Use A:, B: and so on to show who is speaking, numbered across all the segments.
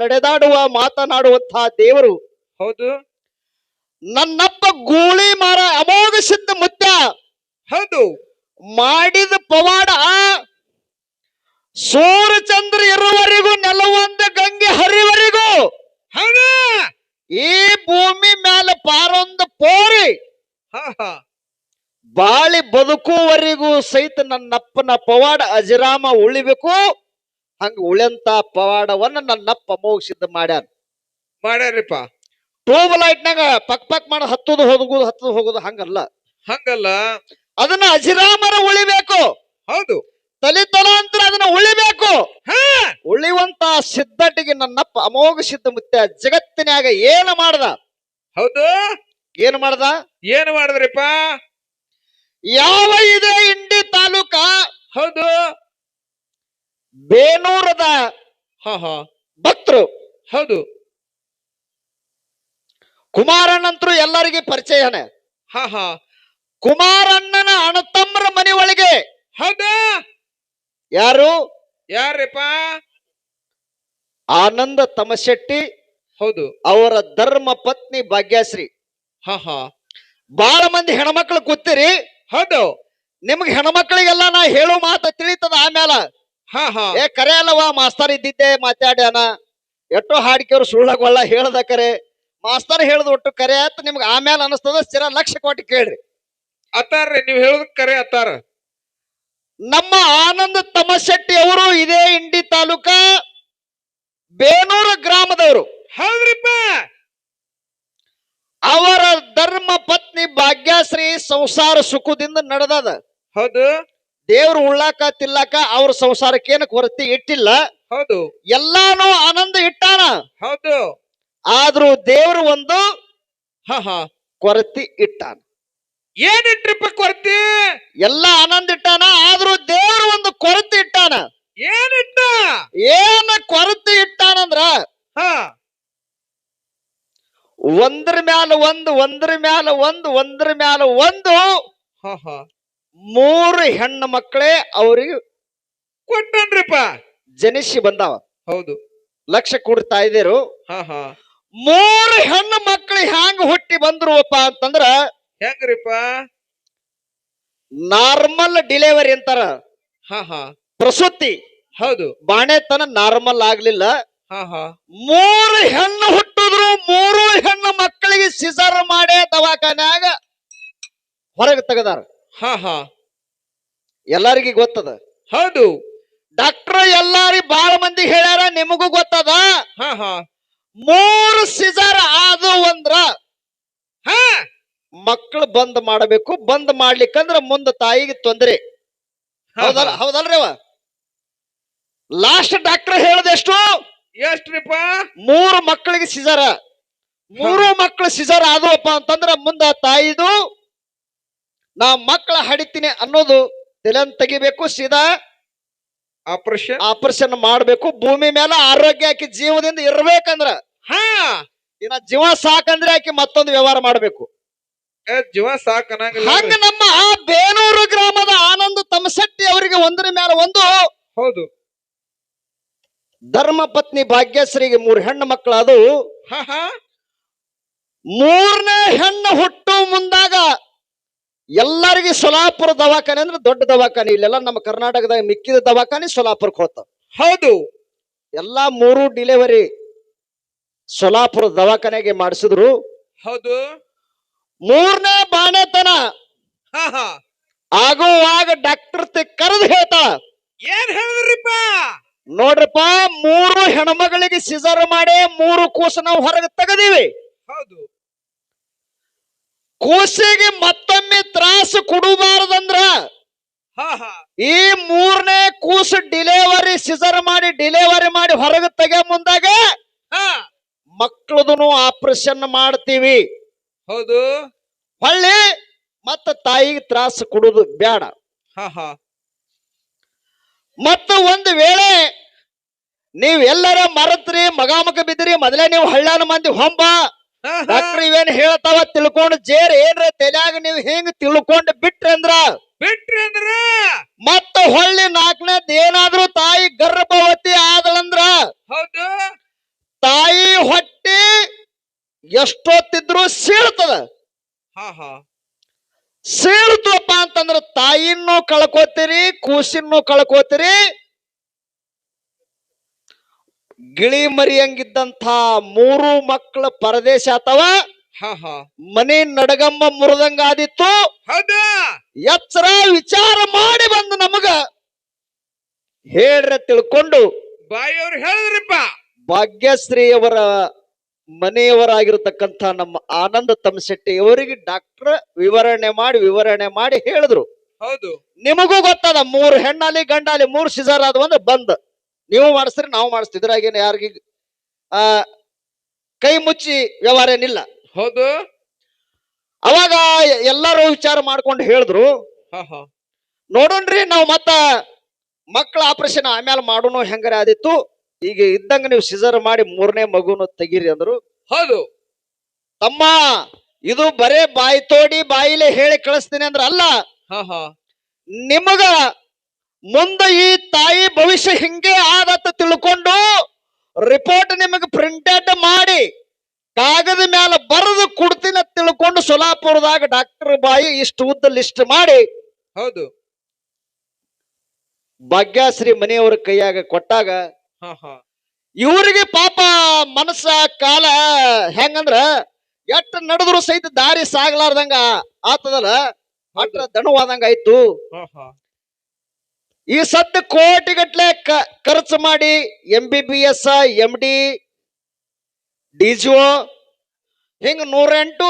A: ನಡೆದಾಡುವ ಮಾತನಾಡುವಂತಹ ದೇವರು.
B: ಹೌದು.
A: ನನ್ನಪ್ಪ ಗೂಳಿ ಮಾರ ಅಮೋಘ ಸಿದ್ಧ ಮುತ್ಯ.
B: ಹೌದು.
A: ಮಾಡಿದ ಪವಾಡ ಸೂರ್ಯಚಂದ್ರ ಇರುವವರೆಗೂ ನೆಲವೊಂದು ಗಂಗೆ ಹರಿವರೆಗೂ.
B: ಹೌದು.
A: ಈ ಭೂಮಿ ಮೇಲೆ ಪಾರೊಂದು ಪೋರಿ. ಬಾಳಿ ಬದುಕುವರೆಗೂ ಸಹಿತ ನನ್ನಪ್ಪನ ಪವಾಡ ಅಜರಾಮ ಉಳಿಬೇಕು. ಹಂಗ ಉಳಿಯಂತ ಪವಾಡವನ್ನ ನನ್ನಪ್ಪ ಅಮೋಘ ಸಿದ್ಧ ಮಾಡ್ಯಾರ
B: ಮಾಡ್ಯಾರಿಪ್ಪ.
A: ಟ್ಯೂಬ್ ಲೈಟ್ನಾಗ ಪಕ್ ಪಕ್ ಮಾಡ ಹತ್ತುದು ಹೋಗುದು ಹತ್ತದು ಹೋಗುದು ಹಂಗಲ್ಲ.
B: ಹಂಗಲ್ಲ.
A: ಅದನ್ನ ಅಜಿರಾಮರ ಉಳಿಬೇಕು.
B: ಹೌದು.
A: ತಲೆ ತಲಾಂತರ ಅದನ್ನ ಉಳಿಬೇಕು.
B: ಹಾ.
A: ಉಳಿಯುವಂತ ಸಿದ್ಧಟಿಗೆ ನನ್ನಪ್ಪ ಅಮೋಘ ಸಿದ್ಧ ಮುತ್ತ ಜಗತ್ತಿನಾಗ ಏನು ಮಾಡ್ದ?
B: ಹೌದು.
A: ಏನು ಮಾಡ್ದ?
B: ಏನು ಮಾಡಿದ್ರಿಪ್ಪ?
A: ಯಾವ ಇದೆ ಇಂಡಿ ತಾಲೂಕ?
B: ಹೌದು.
A: ಬೇನೂರದ
B: ಹ ಹ.
A: ಭಕ್ತರು.
B: ಹೌದು.
A: ಕುಮಾರಣ್ಣಂತರು ಎಲ್ಲರಿಗೆ ಪರಿಚಯನೇ.
B: ಹ ಹ.
A: ಕುಮಾರಣ್ಣನ ಅಣತಮ್ಮರ ಮನೆ ಒಳಗೆ.
B: ಹೌದಾ.
A: ಯಾರು?
B: ಯಾರಪ್ಪ?
A: ಆನಂದ ತಮಶೆಟ್ಟಿ.
B: ಹೌದು.
A: ಅವರ ಧರ್ಮ ಪತ್ನಿ ಭಾಗ್ಯಶ್ರೀ.
B: ಹ ಹ.
A: ಬಹಳ ಮಂದಿ ಹೆಣ್ಮಕ್ಳು ಕೂತಿರಿ
B: ಹೌದು.
A: ನಿಮ್ಗೆ ಹೆಣ್ಮಕ್ಳಿಗೆಲ್ಲ ನಾ ಹೇಳೋ ಮಾತ ತಿಳಿತದ
B: ಹಾ
A: ಏ ಕರೆ ಅಲ್ಲವಾ ಮಾಸ್ತರ್ ಇದ್ದಿದ್ದೆ ಮಾತಾಡ್ಯಾನ ಎಷ್ಟೋ ಹಾಡಿಕೆಯವ್ರು ಸುಳ್ಳಗೊಳ್ಳ ಹೇಳ್ದ ಕರೆ. ಮಾಸ್ತರ್ ಹೇಳ್ದ ಒಟ್ಟು ಕರೆ ಅಂತ ನಿಮ್ಗೆ ಆಮೇಲೆ ಅನಸ್ತದ ಸ್ಥಿರ ಲಕ್ಷ ಕೊಟ್ಟು ಕೇಳ್ರಿ.
B: ಅತಾರ್ರಿ ನೀವ್ ಹೇಳುದ್ ಕರೆ ಅತಾರ
A: ನಮ್ಮ ಆನಂದ ತಮಶೆಟ್ಟಿ ಅವರು ಇದೇ ಇಂಡಿ ತಾಲೂಕ ಬೇನೂರು ಗ್ರಾಮದವರು.
B: ಹೌದ್ರಿಪ್ಪ
A: ಅವರ ಧರ್ಮ ಪತ್ನಿ ಭಾಗ್ಯಶ್ರೀ ಸಂಸಾರ ಸುಖದಿಂದ ನಡೆದದ.
B: ಹೌದು.
A: ದೇವ್ರು ಉಳ್ಳಾಕ ತಿಲ್ಲಾಕ ಅವ್ರ ಸಂಸಾರಕ್ಕೇನ ಕೊರತೆ ಇಟ್ಟಿಲ್ಲ.
B: ಹೌದು.
A: ಎಲ್ಲಾನು ಆನಂದ ಇಟ್ಟಾನ.
B: ಹೌದು.
A: ಆದ್ರೂ ದೇವ್ರು ಒಂದು
B: ಹಾ ಹಾ.
A: ಕೊರತೆ ಇಟ್ಟಾನ.
B: ಏನಿಟ್ರಿಪ್ಪ ಕೊರ್ತಿ?
A: ಎಲ್ಲ ಆನಂದ ಇಟ್ಟಾನ ಆದ್ರೂ ದೇವ್ರು ಒಂದು ಕೊರತೆ ಇಟ್ಟಾನ.
B: ಏನಿಟ್ಟ?
A: ಏನ ಕೊರತೆ ಇಟ್ಟಾನಂದ್ರ
B: ಹಾ.
A: ಒಂದ್ರ ಮ್ಯಾಲ ಒಂದು ಒಂದ್ರ ಮ್ಯಾಲ ಒಂದು ಒಂದ್ರ ಮ್ಯಾಲ ಒಂದು
B: ಹಾ ಹಾ.
A: ಮೂರು ಹೆಣ್ಣು ಮಕ್ಕಳೇ ಅವ್ರಿಗೆ
B: ಕೊಟ್ಟನ್ರಿಪ್ಪ.
A: ಜನಿಸಿ ಬಂದಾವ.
B: ಹೌದು.
A: ಲಕ್ಷ ಕೂಡ್ತಾ ಇದ್ದೀರು.
B: ಹಾ ಹಾ.
A: ಮೂರು ಹೆಣ್ಣು ಮಕ್ಕಳು ಹ್ಯಾಂಗ ಹುಟ್ಟಿ ಬಂದ್ರುವಪ್ಪ ಅಂತಂದ್ರ
B: ಹೆಂಗ್ರಿಪ್ಪ?
A: ನಾರ್ಮಲ್ ಡಿಲೆವರಿ ಅಂತಾರ.
B: ಹಾ ಹಾ.
A: ಪ್ರಸೂತಿ.
B: ಹೌದು.
A: ಬಾಣೆತನ ನಾರ್ಮಲ್ ಆಗ್ಲಿಲ್ಲ.
B: ಹಾ ಹಾ.
A: ಮೂರು ಹೆಣ್ಣು ಹುಟ್ಟಿದ್ರು ಮೂರು ಹೆಣ್ಣು ಮಕ್ಕಳಿಗೆ ಸಿಸರ್ ಮಾಡೇ ದವಾಖಾನ್ಯಾಗ ಹೊರಗೆ ತೆಗದಾರ.
B: ಹಾ ಹಾ.
A: ಎಲ್ಲರಿಗೂ ಗೊತ್ತದ?
B: ಹೌದು.
A: ಡಾಕ್ಟರ್ ಎಲ್ಲಾರಿ ಬಾಳ ಮಂದಿ ಹೇಳ್ಯಾರ ನಿಮಗೂ ಗೊತ್ತದ?
B: ಹಾ ಹಾ.
A: ಮೂರು ಸಿಜರ್ ಆದು ಅಂದ್ರ
B: ಹಾ.
A: ಮಕ್ಕಳು ಬಂದ್ ಮಾಡಬೇಕು ಬಂದ್ ಮಾಡ್ಲಿಕ್ಕಂದ್ರ ಮುಂದ ತಾಯಿಗೆ ತೊಂದರೆ.
B: ಹಾ,
A: ಹೌದಲ್ಲ
B: ಹಾ.
A: ಹೌದಲ್ರಿ ಅವ? ಲಾಸ್ಟ್ ಡಾಕ್ಟರ್ ಹೇಳದೆಷ್ಟು
B: ಎಷ್ಟ್ರಿಪ್ಪ?
A: ಮೂರು ಮಕ್ಕಳಿಗೆ ಸಿಜರ. ಮೂರು ಮಕ್ಕಳು ಸಿಜರ್ ಆದವಪ್ಪ ಅಂತಂದ್ರ ಮುಂದ ತಾಯಿದು ನಾ ಮಕ್ಕಳ ಹಡಿತೀನಿ ಅನ್ನೋದು ತಲೆನ್ ತೆಗಿಬೇಕು ಸೀದಾ
B: ಆಪರೇಷನ್?
A: ಆಪರೇಷನ್ ಮಾಡಬೇಕು. ಭೂಮಿ ಮೇಲೆ ಆರೋಗ್ಯ ಆಕಿ ಜೀವದಿಂದ ಇರ್ಬೇಕಂದ್ರ.
B: ಹಾ
A: ಇನ್ನ ಜೀವ ಸಾಕಂದ್ರೆ ಆಕಿ ಮತ್ತೊಂದು ವ್ಯವಹಾರ ಮಾಡಬೇಕು.
B: ಜೀವ
A: ಹಂಗ ನಮ್ಮ ಆ ಬೇನೂರು ಗ್ರಾಮದ ಆನಂದ ತಮಸಟ್ಟಿ ಅವರಿಗೆ ಒಂದರ ಮೇಲೆ ಒಂದು
B: ಹೌದು.
A: ಧರ್ಮ ಪತ್ನಿ ಭಾಗ್ಯಶ್ರೀಗೆ ಮೂರು ಹೆಣ್ಣು ಮಕ್ಕಳು ಅದು ಮೂರನೇ ಹೆಣ್ಣು ಹುಟ್ಟು ಮುಂದಾಗ ಎಲ್ಲರಿಗೆ ಸೊಲಾಪುರ ದವಾಖಾನೆ ಅಂದ್ರೆ ದೊಡ್ಡ ದವಾಖಾನೆ. ಇಲ್ಲೆಲ್ಲ ನಮ್ಮ ಕರ್ನಾಟಕದಾಗ ಮಿಕ್ಕಿದ ದವಾಖಾನೆ ಸೊಲಾಪುರಕ್ಕೆ ಹೋಗ್ತಾವ.
B: ಹೌದು.
A: ಎಲ್ಲಾ ಮೂರು ಡಿಲಿವರಿ ಸೊಲಾಪುರ ದವಾಖಾನೆಗೆ ಮಾಡಿಸಿದ್ರು.
B: ಹೌದು.
A: ಮೂರನೇ ಬಾಣೆತನ.
B: ಹಾ ಹಾ.
A: ಆಗುವಾಗ ಡಾಕ್ಟರ್ ಕರೆದು ಹೇಳ್ತಾ.
B: ಏನ್ ಹೇಳಿದ್ರಿಪ್ಪ?
A: ನೋಡ್ರಪ್ಪ ಮೂರು ಹೆಣ್ಮಗಳಿಗೆ ಸಿಜರ್ ಮಾಡಿ ಮೂರು ಕೂಸು ನಾವು ಹೊರಗೆ ತೆಗದೀವಿ.
B: ಹೌದು.
A: ಕೂಸಿಗೆ ಮತ್ತೊಮ್ಮೆ ತ್ರಾಸು ಕೊಡಬಾರದಂದ್ರ ಈ ಮೂರನೇ ಕೂಸು ಡಿಲೆವರಿ ಸಿಜರ್ ಮಾಡಿ ಡಿಲೆವರಿ ಮಾಡಿ ಹೊರಗೆ ತೆಗೆ ಮುಂದಾಗ
B: ಹಾ.
A: ಮಕ್ಕಳದನು ಆಪರೇಷನ್ ಮಾಡ್ತೀವಿ.
B: ಹೌದು.
A: ಹೊಳ್ಳಿ ಮತ್ತ ತಾಯಿಗೆ ತ್ರಾಸು ಕೊಡುದು ಬೇಡ
B: ಮತ್ತ ಹಾ.
A: ಮತ್ತು ಒಂದು ವೇಳೆ ನೀವೆಲ್ಲರ ಎಲ್ಲರ ಮರತ್ರಿ ಮಗಾಮಗ ಬಿದ್ರಿ ಮೊದಲೇ ನೀವು ಹಳ್ಳಾನ ಮಂದಿ ಹೊಂಬ. ಡಾಕ್ಟರ್ ಇವೇನ್ ಹೇಳ್ತಾವ ತಿಳ್ಕೊಂಡು ಜೇರ್ ಏನ್ರ ತಲ್ಯಾಗ ನೀವ್ ಹಿಂಗ್ ತಿಳ್ಕೊಂಡು ಬಿಟ್ರಂದ್ರ ಬಿಟ್ರಂದ್ರ
B: ಬಿಟ್ರಿ ಅಂದ್ರ?
A: ಮತ್ತ ಹೊಳ್ಳಿ ನಾಲ್ಕನೇದ್ ಏನಾದ್ರೂ ತಾಯಿ ಗರ್ಭವತಿ ಆದಳಂದ್ರ
B: ಹೌದು.
A: ತಾಯಿ ಹೊಟ್ಟಿ ಎಷ್ಟೊತ್ತಿದ್ರು ಸೀಳ್ತದ. ಸೀಳ್ತಪ್ಪ ಅಂತಂದ್ರ ತಾಯಿನೂ ಕಳ್ಕೋತೀರಿ ಕೂಸಿನೂ ಕಳ್ಕೋತೀರಿ ಗಿಳಿ ಮರಿಯಂಗಿದ್ದಂಥ ಮೂರು ಮಕ್ಕಳ ಪರದೇಶ ಅಥವಾ ಮನೆ ನಡಗಮ್ಮ ಮುರಿದಂಗ ಆದಿತ್ತು ಎಚ್ಚರ ವಿಚಾರ ಮಾಡಿ ಬಂದು ನಮಗ ಹೇಳ್ರ ತಿಳ್ಕೊಂಡು
B: ಬಾಯಿಯವ್ರು ಹೇಳಿದ್ರಿಪ್ಪ.
A: ಭಾಗ್ಯಶ್ರೀಯವರ ಮನೆಯವರಾಗಿರ್ತಕ್ಕಂಥ ನಮ್ಮ ಆನಂದ ತಮಶೆಟ್ಟಿ ಅವರಿಗೆ ಡಾಕ್ಟರ್ ವಿವರಣೆ ಮಾಡಿ ವಿವರಣೆ ಮಾಡಿ ಹೇಳಿದ್ರು.
B: ಹೌದು.
A: ನಿಮಗೂ ಗೊತ್ತದ ಮೂರು ಹೆಣ್ಣಾಲಿ ಗಂಡಾಲಿ ಮೂರು ಸಿಜರ್ ಒಂದು ಬಂದ್. ನೀವು ಮಾಡಿಸ್ರಿ ನಾವು ಮಾಡಿಸ್ತೀವಿ. ಇದ್ರಾಗೇನು ಯಾರಿಗ ಆ ಕೈ ಮುಚ್ಚಿ ವ್ಯವಹಾರ ಏನಿಲ್ಲ.
B: ಹೌದು.
A: ಅವಾಗ ಎಲ್ಲರೂ ವಿಚಾರ ಮಾಡ್ಕೊಂಡು ಹೇಳಿದ್ರು
B: ಹಾ ಹಾ.
A: ನೋಡೋಣ್ರಿ ನಾವು ಮತ್ತ ಮಕ್ಕಳ ಆಪರೇಷನ್ ಆಮೇಲೆ ಮಾಡೋಣ ಹೆಂಗರ ಆದಿತ್ತು. ಈಗ ಇದ್ದಂಗ ನೀವು ಸಿಜರ್ ಮಾಡಿ ಮೂರನೇ ಮಗುನು ತೆಗೀರಿ ಅಂದ್ರು.
B: ಹೌದು.
A: ತಮ್ಮ ಇದು ಬರೇ ಬಾಯಿ ತೋಡಿ ಬಾಯಿಲೆ ಹೇಳಿ ಕಳಿಸ್ತೀನಿ ಅಂದ್ರ ಅಲ್ಲ.
B: ಹಾ ಹಾ.
A: ನಿಮಗ ಮುಂದ ಈ ತಾಯಿ ಭವಿಷ್ಯ ಹಿಂಗೆ ಆದತ್ತ ತಿಳ್ಕೊಂಡು ರಿಪೋರ್ಟ್ ನಿಮಗೆ ಪ್ರಿಂಟೆಡ್ ಮಾಡಿ ಕಾಗದ ಮ್ಯಾಲ ಬರೆದು ಕೊಡ್ತೀನಿ ಅಂತ ತಿಳ್ಕೊಂಡು ಸೊಲಾಪುರದಾಗ ಡಾಕ್ಟರ್ ಬಾಯಿ ಇಷ್ಟು ಉದ್ದ ಲಿಸ್ಟ್ ಮಾಡಿ
B: ಹೌದು.
A: ಭಾಗ್ಯಶ್ರೀ ಮನೆಯವರ ಕೈಯಾಗ ಕೊಟ್ಟಾಗ ಇವರಿಗೆ ಪಾಪ ಮನಸ್ಸ ಕಾಲ ಹೆಂಗಂದ್ರ ಎಟ್ಟ ನಡೆದ್ರು ಸಹಿತ ದಾರಿ ಸಾಗ್ಲಾರ್ದಂಗ ಆತದಲ್ಲ ಮಾತ್ರ ದಣವಾದಂಗ ಆಯ್ತು. ಈ ಸದ್ದ ಕೋಟಿಗಟ್ಲೆ ಕ- ಖರ್ಚು ಮಾಡಿ M B B S M D D ಜೋ ಹಿಂಗ ನೂರೆಂಟು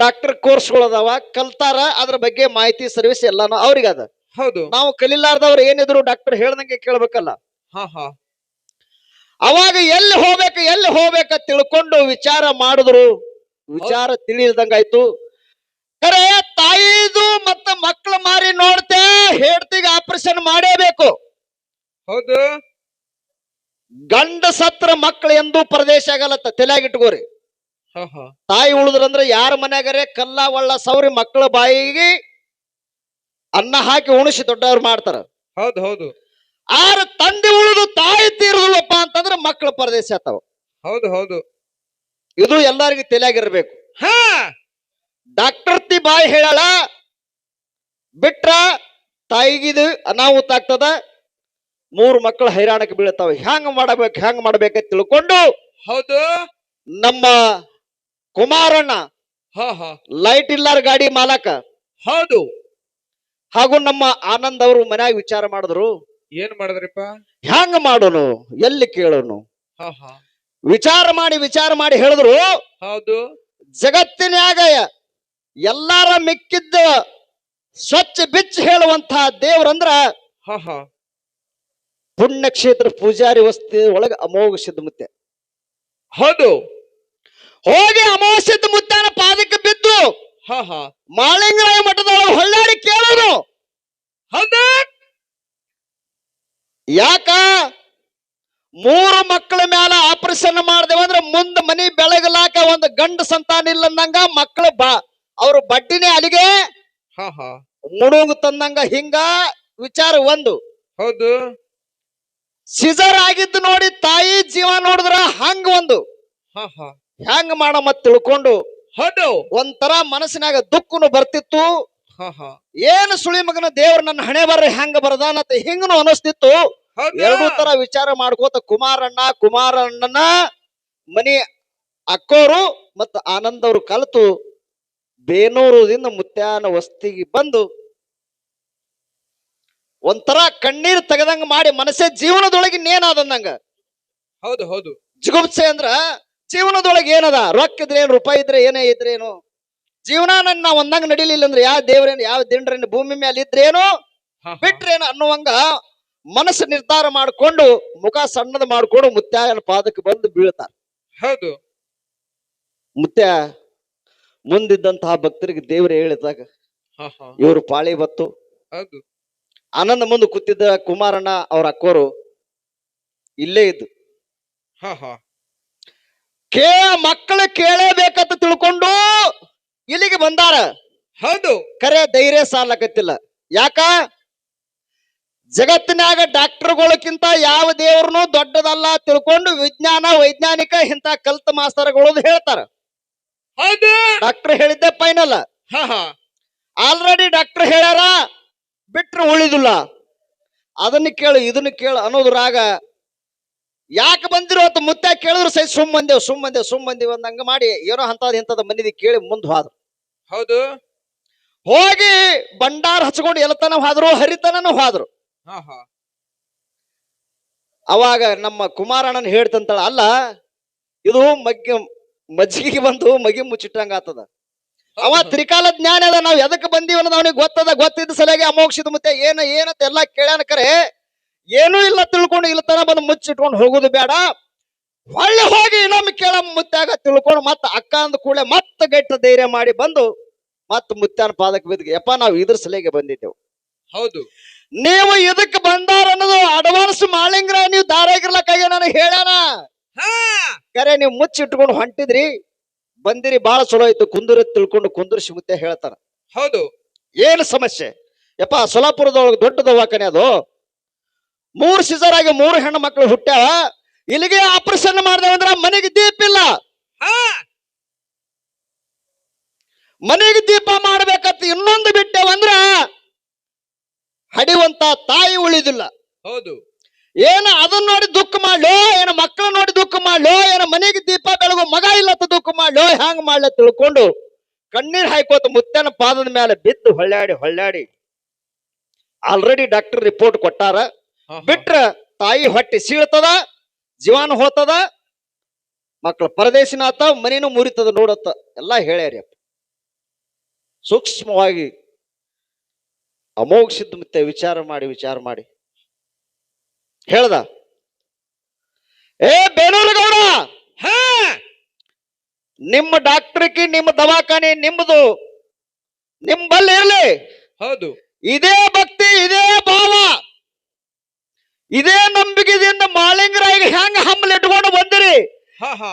A: ಡಾಕ್ಟರ್ ಕೋರ್ಸ್ಗಳದಾವ ಕಲ್ತಾರ ಅದ್ರ ಬಗ್ಗೆ ಮಾಹಿತಿ ಸರ್ವಿಸ್ ಎಲ್ಲಾನು ಅವ್ರಿಗೆ ಅದ.
B: ಹೌದು.
A: ನಾವು ಕಲಿಲಾರ್ದವ್ರು ಏನಿದ್ರು ಡಾಕ್ಟರ್ ಹೇಳ್ದಂಗೆ ಕೇಳ್ಬೇಕಲ್ಲ.
B: ಹಾ ಹಾ.
A: ಅವಾಗ ಎಲ್ಲಿ ಹೋಗ್ಬೇಕು ಎಲ್ಲಿ ಹೋಗ್ಬೇಕ ತಿಳ್ಕೊಂಡು ವಿಚಾರ ಮಾಡಿದ್ರು. ವಿಚಾರ ತಿಳಿಲ್ದಂಗಾಯ್ತು. ಖರೆ ತಾಯಿದು ಮತ್ತ ಮಕ್ಳು ಮಾರಿ ನೋಡ್ತೆ ಹೆಡ್ತಿಗೆ ಆಪರೇಷನ್ ಮಾಡೇಬೇಕು.
B: ಹೌದು.
A: ಗಂಡ ಸತ್ರ ಮಕ್ಳು ಎಂದೂ ಪ್ರದೇಶ ಆಗಲ್ಲತ್ತ ತಲೆಯಾಗಿಟ್ಕೋರಿ ತಾಯಿ ಉಳಿದ್ರಂದ್ರ ಯಾರ ಮನ್ಯಾಗರೆ ಕಲ್ಲ ಒಳ್ಳ ಸೌರಿ ಮಕ್ಕಳ ಬಾಯಿಗೆ ಅನ್ನ ಹಾಕಿ ಉಣಿಸಿ ದೊಡ್ಡವ್ರು ಮಾಡ್ತಾರ.
B: ಹೌದು ಹೌದು.
A: ಆರ ತಂದೆ ಉಳಿದು ತಾಯಿ ತೀರದಲ್ಲಪ್ಪ ಅಂತಂದ್ರ ಮಕ್ಕಳ ಪ್ರದೇಶ ಆತಾವ
B: ಹೌದು ಹೌದು.
A: ಇದು ಎಲ್ಲರಿಗೂ ತಲೆಯಾಗಿರ್ಬೇಕು
B: ಹಾ.
A: ಡಾಕ್ಟರ್ ತಿ ಬಾಯಿ ಹೇಳಲ್ಲ. ಬಿಟ್ರ ತಾಯಿಗಿದು ಅನಾಹುತ ಆಗ್ತದ. ಮೂರು ಮಕ್ಕಳು ಹೈರಾಣಕ್ಕೆ ಬೀಳ್ತಾವ ಹೆಂಗ್ ಮಾಡಬೇಕು ಹೆಂಗ್ ಮಾಡ್ಬೇಕ ತಿಳ್ಕೊಂಡು
B: ಹೌದು.
A: ನಮ್ಮ ಕುಮಾರಣ್ಣ ಲೈಟ್ ಇಲ್ಲಾರ ಗಾಡಿ ಮಾಲಕ.
B: ಹೌದು.
A: ಹಾಗೂ ನಮ್ಮ ಆನಂದ್ ಅವರು ಮನ್ಯಾಗ ವಿಚಾರ ಮಾಡಿದ್ರು.
B: ಏನ್ ಮಾಡಿದ್ರಿಪ್ಪ?
A: ಹ್ಯಾಂಗ ಮಾಡೋನು? ಎಲ್ಲಿ ಕೇಳೋನು? ವಿಚಾರ ಮಾಡಿ ವಿಚಾರ ಮಾಡಿ ಹೇಳಿದ್ರು.
B: ಹೌದು.
A: ಜಗತ್ತಿನ್ಯಾಗ ಎಲ್ಲಾರ ಮಿಕ್ಕಿದ್ದ ಸ್ವಚ್ಛ ಬಿಚ್ಚ ಹೇಳುವಂತ ದೇವ್ರಂದ್ರ
B: ಹಾ ಹಾ.
A: ಪುಣ್ಯಕ್ಷೇತ್ರ ಪೂಜಾರಿ ವಸ್ತಿ ಒಳಗ ಅಮೋಘ ಸಿದ್ಧಮುತ್ತೆ
B: ಹೌದು.
A: ಹೋಗಿ ಅಮೋಘ ಸಿದ್ಧಮುತ್ತನ ಪಾದಕ್ಕೆ ಬಿದ್ದು
B: ಹಾ ಹಾ.
A: ಮಾಳಿಂಗರಾಯ ಮಠದೊಳಗೆ ಹೊಳ್ಳಾಡಿ ಕೇಳೋದು.
B: ಹೌದಾ.
A: ಯಾಕ? ಮೂರು ಮಕ್ಕಳ ಮ್ಯಾಲ ಆಪರೇಷನ್ ಮಾಡ್ದೇವಂದ್ರ ಮುಂದ ಮನಿ ಬೆಳಗಲಾಕ ಒಂದು ಗಂಡ ಸಂತಾನ ಇಲ್ಲ ಅಂದಂಗ ಮಕ್ಕಳು ಬಾ ಅವ್ರ ಬಡ್ಡಿನೇ ಅಲ್ಲಿಗೆ
B: ಹಾ ಹಾ.
A: ಮುಡುಂಗ್ ತಂದಂಗ ಹಿಂಗ ವಿಚಾರ ಒಂದು.
B: ಹೌದು.
A: ಸಿಜರ್ ಆಗಿದ್ದು ನೋಡಿ ತಾಯಿ ಜೀವ ನೋಡಿದ್ರ ಹಂಗ ಒಂದು.
B: ಹಾ ಹಾ.
A: ಹೆಂಗ್ ಮಾಡ ಮತ್ ತಿಳ್ಕೊಂಡು
B: ಹೌದು.
A: ಒಂಥರ ಮನಸ್ಸಿನಾಗ ದುಃಖನು ಬರ್ತಿತ್ತು. ಏನ್ ಸುಳಿ ಮಗನ ದೇವ್ರ ನನ್ನ ಹಣೆ ಬರ್ರಿ ಹೆಂಗ ಅಂತ ಹಿಂಗನು ಅನಸ್ತಿತ್ತು. ಎರಡೂ ತರ ವಿಚಾರ ಮಾಡ್ಕೋತ ಕುಮಾರಣ್ಣ ಕುಮಾರಣ್ಣನ ಮನಿ ಅಕ್ಕೋರು ಮತ್ತ ಆನಂದ್ ಅವರು ಕಲಿತು. ಬೇನೂರದಿಂದ ಮುತ್ಯಾನ ವಸ್ತಿಗೆ ಬಂದು ಒಂಥರ ಕಣ್ಣೀರು ತೆಗೆದಂಗ ಮಾಡಿ ಮನಸ್ಸೇ ಜೀವನದೊಳಗೆ ಇನ್ನೇನಾದಂಗ
B: ಹೌದು ಹೌದು.
A: ಜಿಗುಪ್ಸೆ ಅಂದ್ರ ಜೀವನದೊಳಗೆ ಏನದ? ರೊಕ್ಕ ಇದ್ರೆ ಏನು ರೂಪಾಯಿ ಇದ್ರೆ ಏನೇ ಇದ್ರೇನು ಜೀವನ ನನ್ನ ಒಂದಂಗ ನಡಿಲಿಲ್ಲ ಅಂದ್ರೆ ಯಾವ ದೇವ್ರೇನು ಯಾವ ದಿಂಡ್ರೇನು ಭೂಮಿ ಮೇಲೆ ಇದ್ರೇನು. ಬಿಟ್ರೇನು ಅನ್ನುವಂಗ ಮನಸ್ಸು ನಿರ್ಧಾರ ಮಾಡಿಕೊಂಡು ಮುಖ ಸಣ್ಣದ ಮಾಡ್ಕೊಂಡು ಮುತ್ಯಾಯನ ಪಾದಕ್ಕೆ ಬಂದು ಬೀಳ್ತಾರ.
B: ಹೌದು.
A: ಮುತ್ಯ ಮುಂದಿದ್ದಂತಹ ಭಕ್ತರಿಗೆ ದೇವರು ಹೇಳಿದಾಗ ಇವರು ಪಾಳಿ ಬತ್ತು ಆನಂದ ಮುಂದೆ ಕೂತಿದ್ದ ಕುಮಾರಣ್ಣ ಅವ್ರ ಅಕ್ಕೋರು ಇಲ್ಲೇ ಇದ್ದು. ಕೇ ಮಕ್ಕಳು ಕೇಳೇಬೇಕಂತ ತಿಳ್ಕೊಂಡು ಇಲ್ಲಿಗೆ ಬಂದಾರ.
B: ಹೌದು.
A: ಕರೆ ಧೈರ್ಯ ಸಾಲಕತ್ತಿಲ್ಲ. ಯಾಕ? ಜಗತ್ತಿನಾಗ ಡಾಕ್ಟರ್ಗಳಕ್ಕಿಂತ ಯಾವ ದೇವ್ರನ್ನೂ ದೊಡ್ಡದಲ್ಲ ತಿಳ್ಕೊಂಡು ವಿಜ್ಞಾನ ವೈಜ್ಞಾನಿಕ ಇಂತ ಕಲ್ತ ಮಾಸ್ತರ್ಗಳು ಹೇಳ್ತಾರ. ಡಾಕ್ಟರ್ ಹೇಳಿದ್ದೆ ಫೈನಲ್
B: ಹಾ ಹಾ.
A: ಆಲ್ರೆಡಿ ಡಾಕ್ಟರ್ ಹೇಳ್ಯಾರ ಬಿಟ್ರೆ ಉಳಿದಿಲ್ಲ. ಅದನ್ನ ಕೇಳು ಇದನ್ನ ಕೇಳು ಅನ್ನೋದ್ರಾಗ ಯಾಕೆ ಬಂದಿರೋ ಅಂತ ಮುತ್ತ ಕೇಳಿದ್ರು ಸೈ ಸುಮ್ ಬಂದೇವ್ ಸುಮ್ ಬಂದೇವ್ ಸುಮ್ ಬಂದೇವ್ ಅಂದಂಗ ಮಾಡಿ ಏನೋ ಅಂತದ ಇಂಥದ ಮಂದಿಗೆ ಕೇಳಿ ಮುಂದ್ ಹೋದ್ರು.
B: ಹೌದು.
A: ಹೋಗಿ ಭಂಡಾರ ಹಚ್ಕೊಂಡು ಎಲ್ಲತನ ಹಾದ್ರು ಹರಿತನನು ಹಾದ್ರು. ಅವಾಗ ನಮ್ಮ ಕುಮಾರಣ್ಣನ್ ಹೇಳ್ತಂತಾಳ ಅಲ್ಲ ಇದು ಮಗ್ಗಿ ಮಜ್ಜಿಗೆ ಬಂದು ಮಗಿ ಮುಚ್ಚಿಟ್ಟಂಗ ಆತದ. ಅವ ತ್ರಿಕಾಲ ಜ್ಞಾನ ಅದ ನಾವ್ ಎದಕ್ ಬಂದೀವಿ ಅನ್ನೋದು ಅವನಿಗೆ ಗೊತ್ತದ ಗೊತ್ತಿದ್ದ ಸಲಗೆ ಅಮೋಕ್ಷದ ಮತ್ತೆ ಏನ ಏನಂತ ಎಲ್ಲಾ ಕೇಳ್ಯಾನ ಕರೆ. ಏನೂ ಇಲ್ಲ ತಿಳ್ಕೊಂಡು ಇಲ್ಲ ತನ ಬಂದು ಮುಚ್ಚಿಟ್ಕೊಂಡು ಹೋಗುದು ಬೇಡ. ಹೊಳ್ಳಿ ಹೋಗಿ ಇನ್ನೊಮ್ಮೆ ಕೇಳ ಮುತ್ಯಾಗ ತಿಳ್ಕೊಂಡು ಮತ್ತ ಅಕ್ಕ ಅಂದ ಕೂಡಲೇ ಮತ್ತ ಗೆಟ್ಟ ಧೈರ್ಯ ಮಾಡಿ ಬಂದು ಮತ್ತ ಮುತ್ತಾನ ಪಾದಕ್ಕೆ ಬಿದ್ದ ಯಪ್ಪ ನಾವು ಇದ್ರ ಸಲಿಗೆ ಬಂದಿದ್ದೆವು.
B: ಹೌದು.
A: ನೀವು ಇದಕ್ಕೆ ಬಂದಾರ ಅನ್ನೋದು ಅಡ್ವಾನ್ಸ್ ಮಾಳಿಂಗ್ರ ನೀವು ದಾರಾಗಿರ್ಲಕ್ಕಾಗಿ ನನಗೆ ಹೇಳ್ಯಾನ.
B: ಹಾ
A: ಕರೆ ನೀವು ಮುಚ್ಚಿಟ್ಕೊಂಡು ಹೊಂಟಿದ್ರಿ ಬಂದಿರಿ ಬಹಳ ಚಲೋ ಆಯ್ತು ಕುಂದೂರಿ ತಿಳ್ಕೊಂಡು ಕುಂದುರ್ಸಿ ಸಿಗುತ್ತೆ ಹೇಳ್ತಾರ.
B: ಹೌದು.
A: ಏನು ಸಮಸ್ಯೆ? ಯಪ್ಪ ಸೊಲಾಪುರದೊಳಗೆ ದೊಡ್ಡ ದವಾಖಾನೆ ಅದು. ಮೂರು ಸೀಸರ್ ಆಗಿ ಮೂರು ಹೆಣ್ಣು ಮಕ್ಕಳು ಹುಟ್ಟ್ಯಾವ ಇಲ್ಲಿಗೆ ಆಪರೇಷನ್ ಮಾಡ್ದೇವಂದ್ರ ಮನೆಗೆ ದೀಪ ಇಲ್ಲ.
B: ಹಾ.
A: ಮನೆಗೆ ದೀಪ ಮಾಡ್ಬೇಕಂತ ಇನ್ನೊಂದು ಬಿಟ್ಟೆವಂದ್ರ ಹಡಿವಂತ ತಾಯಿ ಉಳಿದಿಲ್ಲ.
B: ಹೌದು.
A: ಏನ ಅದನ್ನ ನೋಡಿ ದುಃಖ ಮಾಡ್ಲೋ ಏನ ಮಕ್ಕಳು ನೋಡಿ ದುಃಖ ಮಾಡ್ಲೋ ಏನ ಮನೆಗೆ ದೀಪ ಬೆಳಗು ಮಗ ಇಲ್ಲತ್ತ ದುಃಖ ಮಾಡ್ಲೋ ಹ್ಯಾಂಗ ಮಾಡ್ಲ ತಿಳ್ಕೊಂಡು ಕಣ್ಣೀರ್ ಹಾಯ್ಕೋತ ಮುತ್ತನ ಪಾದದ ಮೇಲೆ ಬಿದ್ದು ಹೊಳ್ಳಾಡಿ ಹೊಳ್ಳಾಡಿ ಆಲ್ರೆಡಿ ಡಾಕ್ಟರ್ ರಿಪೋರ್ಟ್ ಕೊಟ್ಟಾರ. ಬಿಟ್ರ ತಾಯಿ ಹೊಟ್ಟೆ ಸೀಳ್ತದ ಜೀವಾನು ಹೋತದ ಮಕ್ಕಳ ಪರದೇಶಿನ ಆತ ಮನೇನು ಮುರಿತದ ನೋಡತ್ತ. ಎಲ್ಲಾ ಹೇಳ್ಯಾರಿ ಅಪ್ಪ. ಸೂಕ್ಷ್ಮವಾಗಿ ಅಮೋಘ ಮತ್ತೆ ವಿಚಾರ ಮಾಡಿ ವಿಚಾರ ಮಾಡಿ. ಹೇಳ್ದ? ಏ ಬೇಲೂರು ಗೌಡ
B: ಹಾ!
A: ನಿಮ್ಮ ಡಾಕ್ಟ್ರಿಗೆ ನಿಮ್ಮ ದವಾಖಾನೆ ನಿಮ್ಮದು ನಿಂಬಲ್ಲಿ ಇರಲಿ.
B: ಹೌದು.
A: ಇದೇ ಭಕ್ತಿ ಇದೇ ಭಾವ. ಇದೇ ನಂಬಿಕೆದಿಂದ ಮಾಳಿಂಗರಾಯಿಗೆ ಹೆಂಗ ಹಂಬಲ್ ಇಟ್ಕೊಂಡು ಬಂದಿರಿ?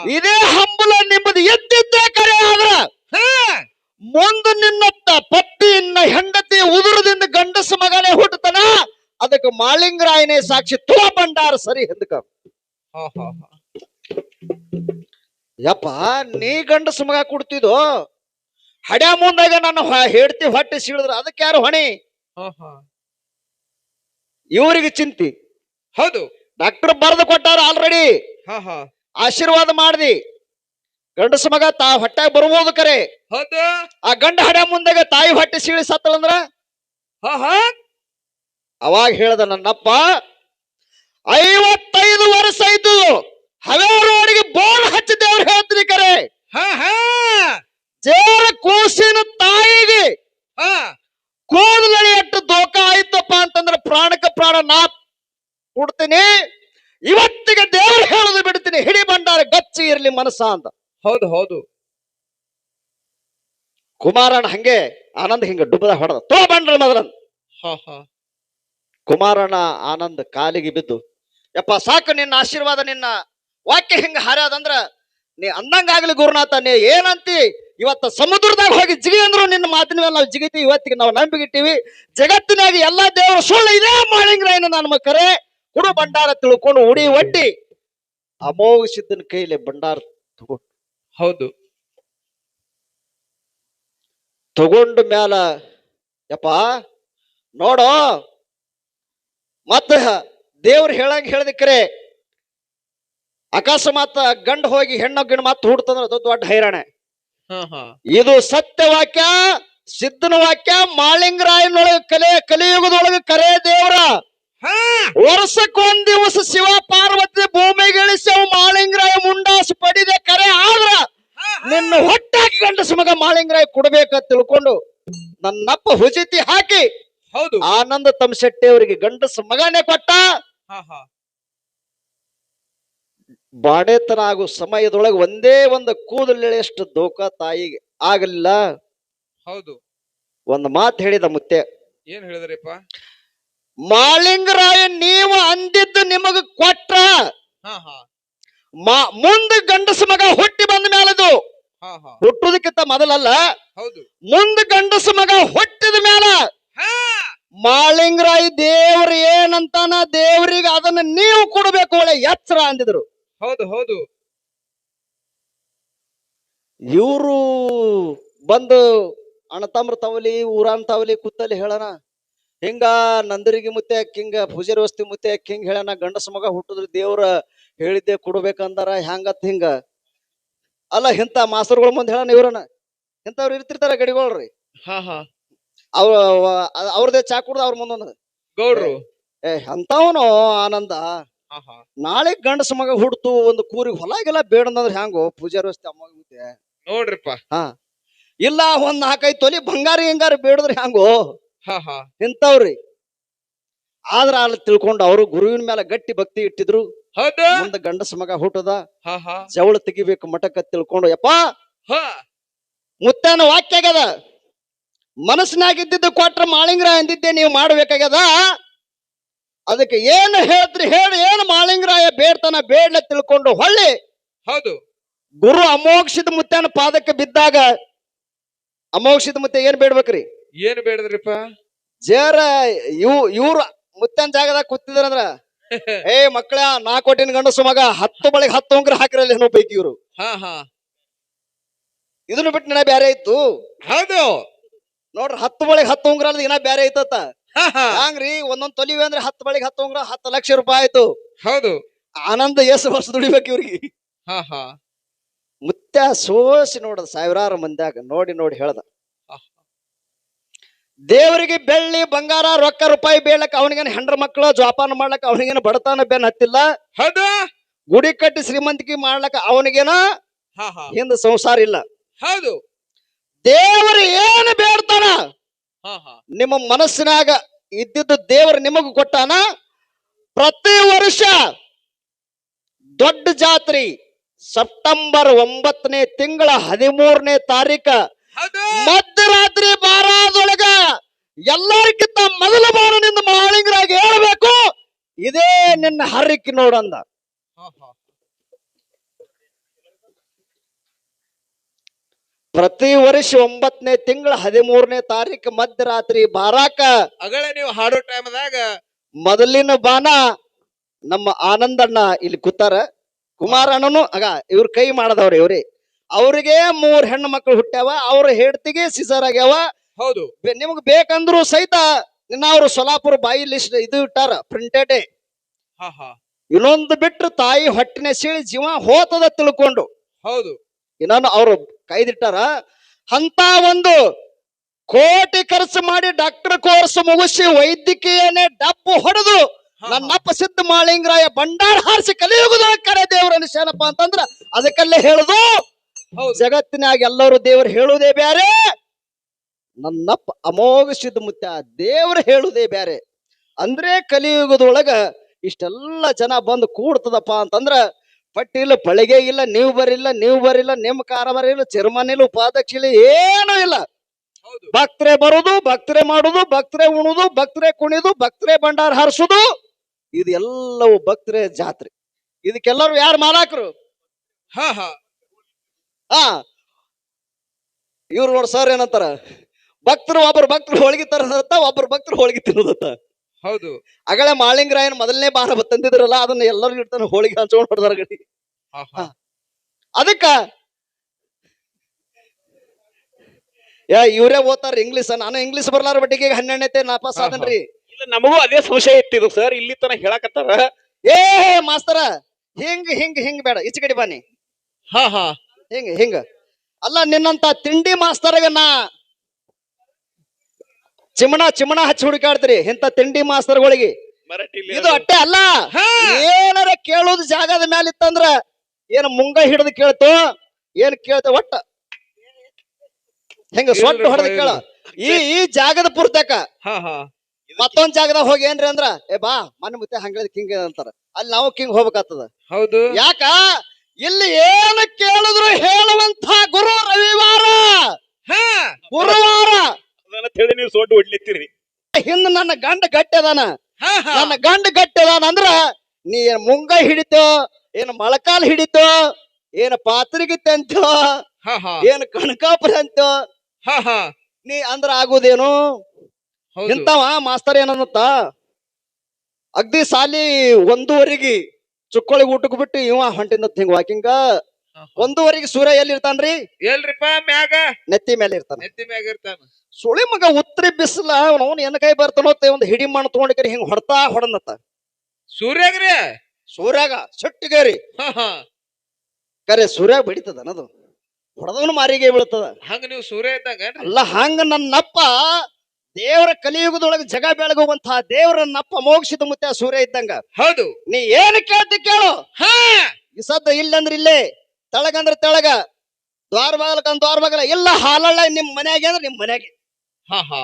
A: ಇದೇ ಹಂಬಲ ನಿಮ್ಮದು. ಎದ್ದಿದ್ದೇ ಕರೆ ಆದ್ರ? ಮುಂದೆ ನಿನ್ನತ್ತ ಪತ್ತಿನ ಹೆಂಡತಿ ಉದುರದಿಂದ ಗಂಡಸ ಮಗನೇ ಹುಟ್ಟತನ ಅದಕ್ಕೆ ಮಾಳಿಂಗರಾಯನೇ ಸಾಕ್ಷಿ ತುಳ ಭಂಡಾರ ಸರಿ ಹಿಂದಕ.
B: ಹಾ ಹಾ ಹಾ.
A: ಯಪ್ಪ ನೀ ಗಂಡ ಮಗ ಕೊಡ್ತಿದ್ದು ಹಡ್ಯಾ ಮುಂದಾಗ ನನ್ನ ಹೇಳ್ತಿ ಹೆಂಡ್ತಿ ಹೊಟ್ಟೆ ಸೀಳಿದ್ರ ಅದಕ್ಕೆ ಯಾರು ಹೊಣೆ? ಇವರಿಗೆ ಚಿಂತಿ.
B: ಹೌದು.
A: ಡಾಕ್ಟರ್ ಬರೆದು ಕೊಟ್ಟಾರ ಆಲ್ರೆಡಿ.
B: ಹಾ ಹಾ.
A: ಆಶೀರ್ವಾದ ಮಾಡ್ದಿ. ಗಂಡಸ ಮಗ ತಾ ಹೊಟ್ಟೆ ಬರ್ಬೋದು ಕರೆ.
B: ಹೌದು.
A: ಆ ಗಂಡ ಹಡ್ಯಾ ಮುಂದಾಗ ತಾಯಿ ಹೊಟ್ಟೆ ಸೀಳಿ ಸತ್ತಳಂದ್ರ ಅವಾಗ ಹೇಳ್ದ ನನ್ನಪ್ಪ ಐವತ್ತೈದು ವರ್ಷ ಆಯ್ತು ಹವೇ ಬೋನ್ ಹಚ್ಚಿ ದೇವ್ರು ಹೇಳ್ತೀನಿ ಕರೆ.
B: ಹಾ ಹಾ.
A: ಜೇರ ಕೂಸಿನ ತಾಯಿಗೆ ಕೂದಲಳಿ ಎಷ್ಟು ದೋಖ ಆಯ್ತಪ್ಪ ಅಂತಂದ್ರೆ ಪ್ರಾಣಕ್ಕೆ ಪ್ರಾಣ ನಾ ಕೊಡ್ತೀನಿ. ಇವತ್ತಿಗೆ ದೇವ್ರು ಹೇಳುದು ಬಿಡ್ತೀನಿ ಹಿಡಿ ಬಂಡಾರ ಗಚ್ಚಿ ಇರ್ಲಿ ಮನಸ್ಸ ಅಂತ.
B: ಹೌದು ಹೌದು.
A: ಕುಮಾರಣ್ಣ ಹಂಗೆ ಆನಂದ್ ಹಿಂಗ ಡುಬ್ಬದ ಹೊಡೆದ. ತೋ ಬಂಡ್ರ ಮದ್ರನ್
B: ಹಾ
A: ಆನಂದ್ ಕಾಲಿಗೆ ಬಿದ್ದು ಯಪ್ಪ ಸಾಕು ನಿನ್ನ ಆಶೀರ್ವಾದ ನಿನ್ನ ವಾಕ್ಯ ಹಿಂಗ ಹಾರ್ಯಾದಂದ್ರ ನೀ ಅಂದಂಗಾಗ್ಲಿ ಗುರುನಾಥ ನೀ ಏನಂತಿ? ಇವತ್ತ ಸಮುದ್ರದಾಗ ಹೋಗಿ ಜಿಗಿ ಅಂದ್ರು ನಿನ್ನ ಮಾತಿನ ಮೇಲೆ ನಾವು ಜಿಗಿತೀವಿ ಇವತ್ತಿಗೆ ನಾವು ನಂಬಿಗಿಟ್ಟಿವಿ. ಜಗತ್ತಿನಾಗ ಎಲ್ಲಾ ದೇವರು ಸುಳ್ಳು ಇದೇ ಮಾಳಿಂಗ್ರಾಯನ ನನ್ನ ಮಕ್ಕರೆ ಕುಡು ಭಂಡಾರ ತಿಳ್ಕೊಂಡು ಉಡಿ ಒಡ್ಡಿ ಅಮೋಘ ಸಿದ್ದನ ಕೈಲಿ ಭಂಡಾರ ತಗೊಂಡು
B: ಹೌದು.
A: ತಗೊಂಡ ಮ್ಯಾಲ ಯಪ್ಪ ನೋಡೋ ಮತ್ತ ದೇವ್ರು ಹೇಳಂಗ ಹೇಳ್ದಿಕ್ರೆ ಅಕಸ್ಮಾತ್ ಗಂಡ ಹೋಗಿ ಹೆಣ್ಣು ಗಿಣ್ ಮತ್ತೆ ಹುಡ್ತಂದ್ರ ಅದು ದೊಡ್ಡ ಹೈರಾಣ. ಇದು ಸತ್ಯ ವಾಕ್ಯ ಸಿದ್ಧನ ವಾಕ್ಯ ಮಾಳಿಂಗರಾಯನೊಳಗೆ ಕಲೆ ಕಲಿಯುಗದೊಳಗ ಕರೆ ದೇವ್ರ. ವರ್ಷಕ್ಕೊಂದ್ ದಿವಸ ಶಿವ ಪಾರ್ವತಿ ಭೂಮಿಗಿಳಿಸಿ ಅವು ಅವ್ ಮಾಳಿಂಗರಾಯ ಮುಂಡಾಸು ಪಡಿದೆ ಕರೆ ಆದ್ರ ನಿನ್ನ ಹೊಟ್ಟಾಕಿ ಗಂಡಸ ಮಗ ಮಾಳಿಂಗರಾಯ ಕೊಡ್ಬೇಕಂತ ತಿಳ್ಕೊಂಡು ನನ್ನಪ್ಪ ಹುಜಿತಿ ಹಾಕಿ
B: ಹೌದು.
A: ಆನಂದ ತಮಶೆಟ್ಟಿ ಅವರಿಗೆ ಗಂಡಸ ಮಗನೇ ಕೊಟ್ಟ. ಬಾಡೇತನ ಆಗೋ ಸಮಯದೊಳಗೆ ಒಂದೇ ಒಂದು ಕೂದಲೆಳೆಯಷ್ಟು ದೋಖ ತಾಯಿಗೆ ಆಗಲಿಲ್ಲ.
B: ಹೌದು.
A: ಒಂದು ಮಾತು ಹೇಳಿದ ಮುತ್ತೆ.
B: ಏನ್ ಹೇಳಿದ್ರಿಪ್ಪ?
A: ಮಾಳಿಂಗರಾಯ ನೀವು ಅಂದಿದ್ದು ನಿಮಗ ಕೊಟ್ರ. ಮುಂದ ಗಂಡಸ ಮಗ ಹುಟ್ಟಿ ಬಂದ ಮೇಲದು. ಹುಟ್ಟುದಕ್ಕಿಂತ ಮೊದಲಲ್ಲ.
B: ಹೌದು.
A: ಮುಂದೆ ಗಂಡಸ ಮಗ ಹುಟ್ಟಿದ ಮೇಲೆ. ಮಾಳಿಂಗರಾಯ ದೇವ್ರ ಏನಂತಾನ ದೇವ್ರಿಗೆ ಅದನ್ನ ನೀವು ಕೊಡ್ಬೇಕು ಒಳ್ಳೆ ಎಚ್ಚರ ಅಂದಿದ್ರು.
B: ಹೌದು ಹೌದು.
A: ಇವರು ಬಂದು ಅಣ್ಣತಮ್ರ ತವಲಿ ಊರಾನ್ ತವಲಿ ಕುತ್ತಲ್ಲಿ ಹೇಳನ ಹಿಂಗ ನಂದರಿಗೆ ಮುತ್ತೆ ಹಿಂಗ ಪೂಜಾರಿ ವಸ್ತಿ ಮುತ್ತೆ ಹಿಂಗ ಹೇಳನ ಗಂಡಸ ಮಗ ಹುಟ್ಟಿದ್ರು ದೇವ್ರ ಹೇಳಿದ್ದೆ ಕೊಡ್ಬೇಕಂದಾರ ಹ್ಯಾಂಗತ್ ಹಿಂಗ? ಅಲ್ಲ ಇಂಥ ಮಾಸ್ತರ್ಗಳ ಮುಂದೆ ಹೇಳನ ಇವ್ರನ ಇಂಥವ್ರು ಇರ್ತಿರ್ತಾರ ಗಡಿಗಳ್ರಿ.
B: ಹಾ ಹಾ.
A: ಅವ್ರ ಅವ್ರದೇ ಚಾ ಕುಡ್ದ ಅವ್ರ ಮುಂದೊಂದು
B: ಗೌಡ್ರು.
A: ಏ ಅಂತವನು ಆನಂದ. ನಾಳೆ ಗಂಡಸ ಮಗ ಹುಡ್ತು ಒಂದು ಕೂರಿಗೆ ಹೊಲಾಗೆಲ್ಲ ಬೇಡಂದ್ರೆ ಹ್ಯಾಂಗೋ? ಪೂಜಾರಿ ವ್ಯವಸ್ಥೆ ಅಮ್ಮ
B: ನೋಡ್ರಿಪ್ಪ. ಹಾ.
A: ಇಲ್ಲ ಒಂದ್ ನಾಲ್ಕೈದು ತೊಲಿ ಬಂಗಾರ ಹೆಂಗಾರ ಬೇಡದ್ರೆ
B: ಹ್ಯಾಂಗೋ?
A: ಇಂಥವ್ರಿ. ಆದ್ರ ಅಲ್ಲಿ ತಿಳ್ಕೊಂಡು ಅವರು ಗುರುವಿನ ಮೇಲೆ ಗಟ್ಟಿ ಭಕ್ತಿ ಇಟ್ಟಿದ್ರು. ಮುಂದೆ ಗಂಡಸ ಮಗ ಹುಟ್ಟದ. ಜವಳ ತೆಗಿಬೇಕು ಮಠಕ್ಕ ತಿಳ್ಕೊಂಡು ಯಪ್ಪ! ಮುತ್ತನ ವಾಕ್ಯ ಆಗ್ಯದ. ಮನಸ್ಸಿನಾಗ ಇದ್ದಿದ್ದು ಕೊಟ್ರ ಮಾಳಿಂಗ್ರ ಅಂದಿದ್ದೆ ನೀವು ಮಾಡಬೇಕಾಗ್ಯದ? ಅದಕ್ಕೆ ಏನು ಹೇಳ್ತ್ರಿ ಹೇಳಿ ಏನು ಮಾಳಿಂಗ್ರಾಯ ಬೇಡ್ತಾನ ಬೇಡ್ಲೆ ತಿಳ್ಕೊಂಡು ಹೊಳ್ಳಿ.
B: ಹೌದು.
A: ಗುರು ಅಮೋಕ್ಷಿತ ಮುತ್ತನ ಪಾದಕ್ಕೆ ಬಿದ್ದಾಗ ಅಮೋಕ್ಷಿತ ಮುತ್ತೆ ಏನ್ ಬೇಡ್ಬೇಕ್ರಿ?
B: ಏನ್ ಬೇಡದ್ರಿಪ್ಪ?
A: ಜೇರ ಇವ್ ಇವ್ರು ಮುತ್ತನ್ ಜಾಗದಾಗ ಕೂತಿದ್ರಂದ್ರ ಏ ಮಕ್ಕಳ ನಾ ಕೋಟಿನ ಗಂಡಸು ಮಗ ಹತ್ತು ಬಳಿಗೆ ಹತ್ತು ಉಂಗ್ರ ಹಾಕಿರಲ್ಲ ಏನೋ ಪೈಕಿ ಇವ್ರು.
B: ಹಾ ಹಾ.
A: ಇದನ್ನು ಬಿಟ್ಟು ನಾ ಬ್ಯಾರೆ ಇತ್ತು?
B: ಹೌದು.
A: ನೋಡ್ರಿ ಹತ್ತು ಬಳಿಗೆ ಹತ್ತು ಉಂಗ್ರ ಅಲ್ಲದ ಇನ್ನ ಬ್ಯಾರೆ ಐತತ್ತ. ಹಂಗ್ರಿ ಒಂದೊಂದ್ ತೊಲಿವಿ ಅಂದ್ರೆ ಹತ್ತು ಬಳಿಗೆ ಹತ್ತು ಉಂಗ್ರ ಹತ್ತು ಲಕ್ಷ ರೂಪಾಯಿ ಆಯ್ತು.
B: ಹೌದು.
A: ಆನಂದ ಎಷ್ಟು ವರ್ಷ ದುಡಿಬೇಕು ಇವ್ರಿಗೆ. ಮುತ್ತ ಸೋಸಿ ನೋಡದ ಸಾವಿರಾರು ಮಂದ್ಯಾಗ ನೋಡಿ ನೋಡಿ ಹೇಳ್ದ. ದೇವರಿಗೆ ಬೆಳ್ಳಿ ಬಂಗಾರ ರೊಕ್ಕ ರೂಪಾಯಿ ಬೀಳಕ್ ಅವನಿಗೇನು ಹೆಂಡ್ರ ಮಕ್ಕಳು ಜೋಪಾನ ಮಾಡ್ಲಕ್ ಅವನಿಗೇನು ಬಡತನ ಬೆನ್ ಹತ್ತಿಲ್ಲ. ಗುಡಿ ಕಟ್ಟಿ ಶ್ರೀಮಂತಿಕೆ ಮಾಡ್ಲಕ್ಕ ಅವನಿಗೇನ ಹಿಂದ ಸಂಸಾರ ಇಲ್ಲ.
B: ಹೌದು.
A: ದೇವರು ಏನು ಬೇಡ್ತಾನ? ನಿಮ್ಮ ಮನಸ್ಸಿನಾಗ ಇದ್ದಿದ್ದು ದೇವರು ನಿಮಗೂ ಕೊಟ್ಟಾನ? ಪ್ರತಿ ವರ್ಷ ದೊಡ್ಡ ಜಾತ್ರೆ ಸೆಪ್ಟೆಂಬರ್ ಒಂಬತ್ತನೇ ತಿಂಗಳ ಹದಿಮೂರನೇ ತಾರೀಕ. ಮಧ್ಯರಾತ್ರಿ ಬಾರಾದೊಳಗ ಎಲ್ಲರಿಗಿಂತ ಮೊದಲ ಬಾಣನಿಂದ ಮಾಳಿಂಗರಾಗಿ ಹೇಳ್ಬೇಕು ಇದೇ ನಿನ್ನ ಹರಿಕೆ ನೋಡಂದ
B: ಹಾ ಹಾ
A: ಪ್ರತಿ ವರ್ಷ ಒಂಬತ್ತನೇ ತಿಂಗಳ ಹದಿಮೂರನೇ ತಾರೀಕು ಮಧ್ಯರಾತ್ರಿ ಬಾರಾಕ
B: ಅಗಳೇ ನೀವು ಹಾಡೋ ಟೈಮ್ದಾಗ
A: ಮೊದಲಿನ ಬಾನ ನಮ್ಮ ಆನಂದಣ್ಣ ಇಲ್ಲಿ ಕೂತಾರ. ಕುಮಾರಣ್ಣನು ಆಗ ಇವ್ರ ಕೈ ಮಾಡದವ್ರಿ ಇವ್ರಿ. ಅವ್ರಿಗೆ ಮೂರ್ ಹೆಣ್ಣು ಮಕ್ಕಳು ಹುಟ್ಟ್ಯಾವ ಅವ್ರ ಹೆಡ್ತಿಗೆ ಸಿಸರ್ ಆಗ್ಯಾವ.
B: ಹೌದು.
A: ನಿಮ್ಗೆ ಬೇಕಂದ್ರು ಸಹಿತ ನಿನ್ನ ಅವ್ರು ಸೊಲಾಪುರ ಬಾಯಿ ಲಿಸ್ಟ್ ಇದು ಇಟ್ಟಾರ ಪ್ರಿಂಟೆಡ್ ಇನ್ನೊಂದು ಬಿಟ್ರು ತಾಯಿ ಹೊಟ್ಟಿನ ಸೀಳಿ ಜೀವ ಹೋತದ ತಿಳ್ಕೊಂಡು.
B: ಹೌದು.
A: ಇನ್ನೊಂದು ಅವರು ಕೈದಿಟ್ಟಾರ ಅಂತ ಒಂದು ಕೋಟಿ ಖರ್ಚು ಮಾಡಿ ಡಾಕ್ಟರ್ ಕೋರ್ಸ್ ಮುಗಿಸಿ ವೈದ್ಯಕೀಯನೇ ಡಪ್ಪು ಹೊಡೆದು. ನನ್ನಪ್ಪ ಸಿದ್ಧ ಮಾಳಿಂಗರಾಯ ಬಂಡಾರ ಹಾರಿಸಿ ಕಲಿಯುಗದ ಕರೆ ದೇವ್ರ ಅನಿಶಾನಪ್ಪ ಅಂತಂದ್ರ ಅದಕ್ಕಲ್ಲೇ ಹೇಳುದು ಜಗತ್ತಿನಾಗ ಎಲ್ಲರೂ ದೇವರು ಹೇಳುವುದೇ ಬ್ಯಾರೆ ನನ್ನಪ್ಪ ಅಮೋಘ ಸಿದ್ಧ ಮುತ್ತ ದೇವ್ರು ಹೇಳುವುದೇ ಬ್ಯಾರೆ ಅಂದ್ರೆ ಕಲಿಯುಗದೊಳಗ ಇಷ್ಟೆಲ್ಲ ಜನ ಬಂದು ಕೂಡ್ತದಪ್ಪ ಅಂತಂದ್ರ ಪಟ್ಟಿಲ್ಲ ಪಳಿಗೆ ಇಲ್ಲ ನೀವು ಬರಿಲ್ಲ ನೀವು ಬರಿಲ್ಲ ನಿಮ್ಮ ಕಾರ ಬರಿಲ್ಲ ಚರ್ಮನ್ ಇಲ್ಲ ಉಪಾಧ್ಯಕ್ಷ ಇಲ್ಲ ಏನೂ ಇಲ್ಲ. ಭಕ್ತರೆ ಬರುದು ಭಕ್ತರೆ ಮಾಡುದು ಭಕ್ತರೆ ಉಣುದು ಭಕ್ತರೆ ಕುಣಿದು ಭಕ್ತರೆ ಭಂಡಾರ ಹರಿಸುದು. ಇದೆಲ್ಲವೂ ಎಲ್ಲವೂ ಭಕ್ತರೆ ಜಾತ್ರೆ. ಇದಕ್ಕೆಲ್ಲರೂ ಯಾರು ಮಾಲಾಕರು?
B: ಹಾ ಹಾ.
A: ಹಾ ಇವ್ರು ನೋಡಿ ಸರ್ ಏನಂತಾರ? ಭಕ್ತರು ಒಬ್ಬರು ಭಕ್ತರು ಹೋಳಿಗೆ ತರದತ್ತ ಒಬ್ಬರು ಭಕ್ತರು ಹೋಳಿಗೆ ತಿನ್ನೋದತ್ತ.
B: ಹೌದು.
A: ಅಗಳೆ ಮಾಳಿಂಗರಾಯನ್ ಮೊದಲನೇ ಬಾರ ತಂದಿದ್ರಲ್ಲ ಅದನ್ನ ಎಲ್ಲರೂ ಇಡ್ತಾನೆ ಹೋಳಿಗೆ ಹಂಚ್ಕೊಂಡು ಹೊಡೆದಾರ ಗಡಿ. ಅದಕ್ಕ ಯಾ ಇವರೇ ಓದ್ತಾರ ಇಂಗ್ಲಿಷ್ ನಾನು ಇಂಗ್ಲಿಷ್ ಬರ್ಲಾರ ಬಟ್ಟಿಗೆ ಹನ್ನೆರಡನೇ ನಾಪಾಸ್. ಆದನ್ರಿ
C: ಇಲ್ಲ ನಮಗೂ ಅದೇ ಸಂಶಯ ಇತ್ತಿದು ಸರ್ ಇಲ್ಲಿ ತನ ಹೇಳಕತ್ತಾರ.
A: ಏ ಮಾಸ್ತರ ಹಿಂಗ್ ಹಿಂಗ್ ಹಿಂಗ್ ಬೇಡ ಈಚೆ ಕಡೆ ಬಾನಿ
B: ಹಾ ಹಾ.
A: ಹಿಂಗ ಹಿಂಗ. ಅಲ್ಲ ನಿನ್ನಂತ ತಿಂಡಿ ಮಾಸ್ತರಗ ನಾ ಚಿಮಣ ಚಿಮಣ ಹಚ್ಚಿ ಹುಡುಕಾಡ್ತೀರಿ ಇಂಥ ತಿಂಡಿ ಮಾಸ್ತರ್ಗಳಿಗೆ. ಇದು ಅಟ್ಟೆ ಅಲ್ಲ. ಏನಾರ ಕೇಳೋದು ಜಾಗದ ಮೇಲೆ ಇತ್ತಂದ್ರ ಏನ್ ಮುಂಗ ಹಿಡಿದು ಕೇಳ್ತು ಏನ್ ಕೇಳ್ತ ಒಟ್ಟ. ಹೆಂಗ ಸೊಟ್ಟ ಹೊಡೆದು ಕೇಳ. ಈ ಈ ಜಾಗದ ಪುರ್ತಕ ಮತ್ತೊಂದ್ ಜಾಗದಾಗ ಹೋಗಿ ಏನ್ರಿ ಅಂದ್ರ ಏ ಬಾ ಮನ್ ಮುತ್ತೆ ಹಂಗ ಕಿಂಗ್ ಅಂತಾರ. ಅಲ್ಲಿ ನಾವು ಕಿಂಗ್ ಹೋಗ್ಬೇಕಾಗ್ತದ.
B: ಹೌದು.
A: ಯಾಕ? ಇಲ್ಲಿ ಏನು ಕೇಳಿದ್ರು ಹೇಳುವಂತ ಗುರು ರವಿವಾರ. ಗುರುವಾರ.
C: ಅದನ್ನ ಹೇಳಿ ನೀವು ಸೊಡ್ಡು ಹೊಡ್ಲಿತ್ತೀರಿ
A: ಹಿಂದ ನನ್ನ ಗಂಡ ಗಟ್ಟಿ ಅದಾನ. ನನ್ನ ಗಂಡ ಗಟ್ಟಿ ಅದಾನ ಅಂದ್ರ ನೀ ಏನ್ ಮುಂಗ ಹಿಡಿತೋ ಏನ್ ಮೊಳಕಾಲ್ ಹಿಡಿತೋ ಏನ್ ಪಾತ್ರಿಗಿ ತಂತೋ
B: ಹಾ ಹಾ.
A: ಏನ್ ಕಣಕಾಪುರ ಅಂತೋ ನೀ ಅಂದ್ರ ಆಗುದೇನು? ಇಂತವ ಮಾಸ್ತರ್ ಏನಂತ? ಅಗ್ದಿ ಸಾಲಿ ಒಂದೂವರೆಗೆ ಚುಕ್ಕೋಳಿ ಊಟಕ್ಕೆ ಬಿಟ್ಟು ಇವ ಹೊಂಟಿಂದ ಹಿಂಗ ವಾಕಿಂಗ. ಒಂದೂವರೆಗೆ ಸೂರ್ಯ ಎಲ್ಲಿ ಇರ್ತಾನ್ರಿ
B: ಎಲ್ರಿಪ್ಪ ಮ್ಯಾಗ?
A: ನೆತ್ತಿ ಮೇಲೆ ಇರ್ತಾನೆ.
B: ನೆತ್ತಿ ಮ್ಯಾಗ ಇರ್ತಾನ.
A: ಸುಳಿ ಮಗ ಉತ್ತರಿ ಬಿಸಿಲ ಅವನು ಎನ್ನ ಕೈ ಬರ್ತಾನೋ ಒಂದು ಹಿಡಿ ಮಣ್ಣು ತಗೊಂಡಿಕರಿ ಹಿಂಗ್ ಹೊಡ್ತಾ ಹೊಡನತ್ತ.
B: ಸೂರ್ಯಾಗ್ರಿ?
A: ಸೂರ್ಯಾಗ ಸಟ್ಟಿಗೇರಿ ಕರೆ ಸೂರ್ಯ ಬಿಡಿತದ ಅನ್ನೋದು. ಹೊಡೆದವನು ಮಾರಿಗೆ ಬೀಳ್ತದ.
B: ಹಂಗ ನೀವು ಸೂರ್ಯ ಇದ್ದಾಗ
A: ಅಲ್ಲ ಹಂಗ ನನ್ನಪ್ಪ ದೇವರ ಕಲಿಯುಗದೊಳಗೆ ಜಗ ಬೆಳಗುವಂತಹ ದೇವರ ನಪ್ಪ ಮೋಕ್ಷಿತ ಮುತ್ತ ಸೂರ್ಯ ಇದ್ದಂಗ.
B: ಹೌದು.
A: ನೀ ಏನು ಕೇಳ್ತಿ ಕೇಳು.
B: ಹಾ.
A: ಈ ಸದ್ದ ಇಲ್ಲಂದ್ರೆ ಇಲ್ಲೇ. ತೆಳಗಂದ್ರ ತೆಳಗ. ದ್ವಾರ ದ್ವಾರಬಾಗಲ ದ್ವಾರ ಎಲ್ಲ ಇಲ್ಲ ಹಾಲಳ್ಳ ನಿಮ್ ಮನ್ಯಾಗೆ ಅಂದ್ರೆ ನಿಮ್ ಮನೆಗೆ
B: ಹಾ ಹಾ.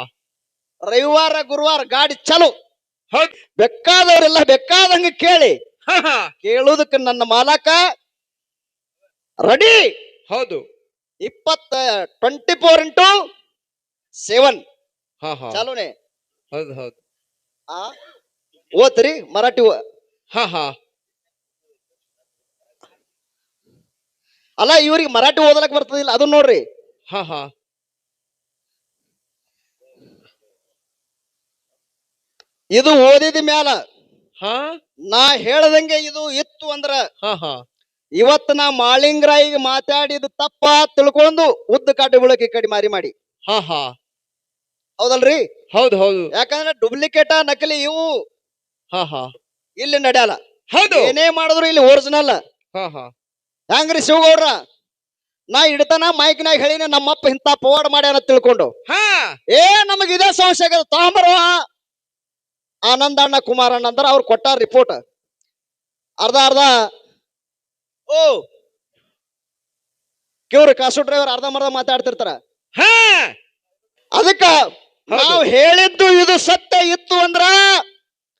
A: ರವಿವಾರ ಗುರುವಾರ ಗಾಡಿ ಚಲು.
B: ಹೌದ್.
A: ಬೇಕಾದವ್ರೆಲ್ಲ ಬೇಕಾದಂಗ ಕೇಳಿ.
B: ಹಾ ಹಾ.
A: ಕೇಳುವುದಕ್ಕೆ ನನ್ನ ಮಾಲಕ ರೆಡಿ.
B: ಹೌದು.
A: ಇಪ್ಪತ್ತ ಟ್ವೆಂಟಿ ಫೋರ್ ಇಂಟು ಸೆವೆನ್ ಚಾಲುನೆ?
B: ಹೌದು ಹೌದು.
A: ಆ ಓದ್ರಿ ಮರಾಠಿ
B: ಹಾ ಹಾ.
A: ಅಲ್ಲ ಇವ್ರಿಗೆ ಮರಾಠಿ ಓದಲಕ್ ಬರ್ತದಿಲ್ಲ ಅದನ್ನ ನೋಡ್ರಿ.
B: ಹಾ ಹಾ.
A: ಇದು ಓದಿದ ಮ್ಯಾಲ
B: ಹಾ?
A: ನಾ ಹೇಳ್ದಂಗೆ ಇದು ಇತ್ತು ಅಂದ್ರ
B: ಹಾ ಹಾ.
A: ಇವತ್ತು ನಾ ಮಾಳಿಂಗರಾಯಿಗೆ ಮಾತಾಡಿದ ತಪ್ಪ ತಿಳ್ಕೊಂಡು ಉದ್ದ ಕಾಟಿ ಬೀಳಕ್ಕೆ ಕಡೆ ಮಾರಿ ಮಾಡಿ.
B: ಹಾ ಹಾ.
A: ಹೌದಲ್ರಿ?
B: ಹೌದು ಹೌದು.
A: ಯಾಕಂದ್ರೆ ಡುಪ್ಲಿಕೇಟ ನಕಲಿ ಇವು
B: ಹಾ ಹಾ.
A: ಇಲ್ಲಿ ನಡೆಯಲ್ಲ
B: ಹೌದು.
A: ಏನೇ ಮಾಡಿದ್ರು ಇಲ್ಲಿ ಒರಿಜಿನಲ್
B: ಹಾ ಹಾ.
A: ಹೆಂಗ್ರಿ ಶಿವಗೌಡ್ರ? ನಾ ಇಡ್ತಾನ ಮೈಕ್ನಾಗ ಹೇಳಿನ ನಮ್ಮಪ್ಪ ಇಂತ ಪವಾಡ ಮಾಡ್ಯಾನ ತಿಳ್ಕೊಂಡು.
B: ಹಾ.
A: ಏ ನಮಗ್ ಇದೇ ಸಮಸ್ಯೆ ಆಗದ ತಗೊಂಬರುವ ಆನಂದ ಅಣ್ಣ ಕುಮಾರ್ ಅಣ್ಣ ಅಂದ್ರ ಅವ್ರು ಕೊಟ್ಟಾರ ರಿಪೋರ್ಟ್ ಅರ್ಧ ಅರ್ಧ. ಓ. ಕಿವ್ರಿ ಕಾಸು ಡ್ರೈವರ್ ಅರ್ಧ ಮರ್ಧ ಮಾತಾಡ್ತಿರ್ತಾರ.
B: ಹಾ.
A: ಅದಕ್ಕ. ನಾವು ಹೇಳಿದ್ದು ಇದು ಸತ್ಯ ಇತ್ತು ಅಂದ್ರ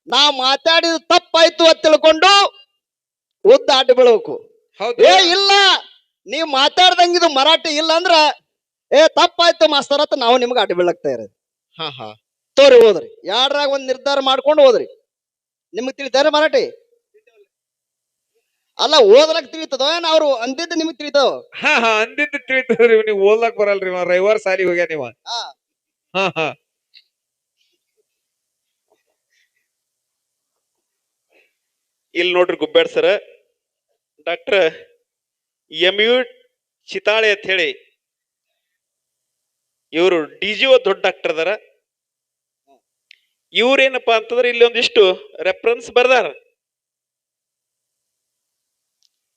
A: ನಾ ಮಾತಾಡಿದ ತಪ್ಪಾಯ್ತು ಅಂತ ತಿಳ್ಕೊಂಡು ಉದ್ದ ಅಡ್ಡ ಬೀಳ್ಬೇಕು. ಏ ಇಲ್ಲ. ನೀವ್ ಮಾತಾಡ್ದಂಗ ಇದು ಮರಾಠಿ ಇಲ್ಲ ಅಂದ್ರ ಏ ತಪ್ಪಾಯ್ತು ಮಾಸ್ತರ್ ಅಂತ ನಾವು ನಿಮ್ಗೆ ಅಡ್ಡ ಬೀಳಕ್ತಾ ಇರೋದು
B: ಹಾ ಹಾ.
A: ತೋರಿ ಹೋದ್ರಿ. ಯಾಡ್ರಾಗ ಒಂದ್ ನಿರ್ಧಾರ ಮಾಡ್ಕೊಂಡು ಹೋದ್ರಿ? ನಿಮಗ್ ತಿಳಿತಾರ ಮರಾಠಿ? ಅಲ್ಲ ಓದ್ಲಕ್ ತಿಳಿತದೋ ಏನ್ ಅವ್ರು ಅಂದಿದ್ದು ನಿಮಗ್ ತಿಳಿತದೋ?
B: ಹಾ ಹಾ ಅಂದಿದ್ದು ತಿಳಿತದ್ರಿ ನೀವು ಓದ್ಲಕ್ ಬರಲ್ರಿ ರವಿವಾರ ಸಾಲಿ ಹೋಗ್ಯ ನೀವ
A: ಹಾ.
B: ಹಾ ಹಾ.
C: ಇಲ್ಲಿ ನೋಡ್ರಿ Gubbed sir doctor M U Chitale ಅಂತ ಹೇಳಿ. ಇವರು ಡಿ ಜಿ ಒ ದೊಡ್ಡ ಡಾಕ್ಟರ್ ಅದಾರ. ಇವ್ರೇನಪ್ಪ ಅಂತಂದ್ರೆ ಇಲ್ಲಿ ಒಂದಿಷ್ಟು ರೆಫರೆನ್ಸ್ ಬರ್ದಾರ.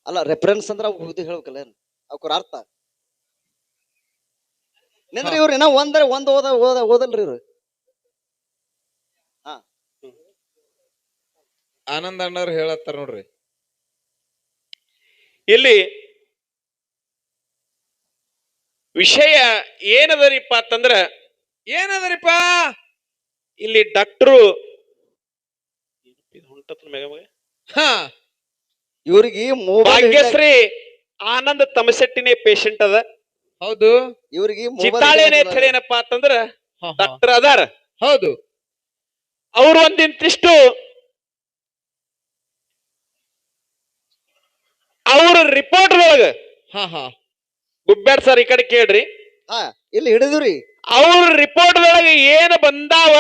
A: ಅಲ್ಲ ರೆಫರೆನ್ಸ್ ಅಂದ್ರೆ ಅವ್ರು ಹುಗ್ದು ಹೇಳ್ಬೇಕಲ್ಲ ಏನು? ಅವ್ರ ಅರ್ಥ? ನಿಂದ್ರೆ ಇವ್ರು ಏನೋ ಒಂದ್ರೆ ಒಂದ್ ಓದ ಓದ ಓದಲ್ರಿ ಇವ್ರು.
B: ಆನಂದ್ ಅಣ್ಣವ್ರು ಹೇಳತ್ತಾರ ನೋಡ್ರಿ.
C: ಇಲ್ಲಿ ವಿಷಯ ಏನದರಿಪ್ಪ ಅಂತಂದ್ರ
B: ಏನದರಿಪ್ಪ?
C: ಇಲ್ಲಿ ಡಾಕ್ಟ್ರು
B: ಹಾ.
A: ಇವ್ರಿಗೆ ಮೊಬೈಲ್
C: ಭಾಗ್ಯಶ್ರೀ ಆನಂದ್ ತಮಸೆಟ್ಟಿನೇ ಪೇಷಂಟ್ ಅದ.
B: ಹೌದು.
A: ಇವ್ರಿಗೆ
C: ಚಿತ್ತಾಳೆನೇ ಏನಪ್ಪಾ ಅಂತಂದ್ರ. ಡಾಕ್ಟರ್ ಅದಾರ.
B: ಹೌದು.
C: ಅವ್ರು ಒಂದಿಂತಿಷ್ಟು ಅವ್ರ ರಿಪೋರ್ಟ್ ಒಳಗ.
B: ಹಾ ಹಾ.
C: ಗುಬ್ಬ್ಯಾಡ್ ಸರ್ ಈ ಕಡೆ ಕೇಳ್ರಿ.
A: ಹಾ ಇಲ್ಲಿ ಹಿಡಿದ್ರಿ
C: ಅವ್ರ ರಿಪೋರ್ಟ್ ಒಳಗ ಏನು ಬಂದಾವ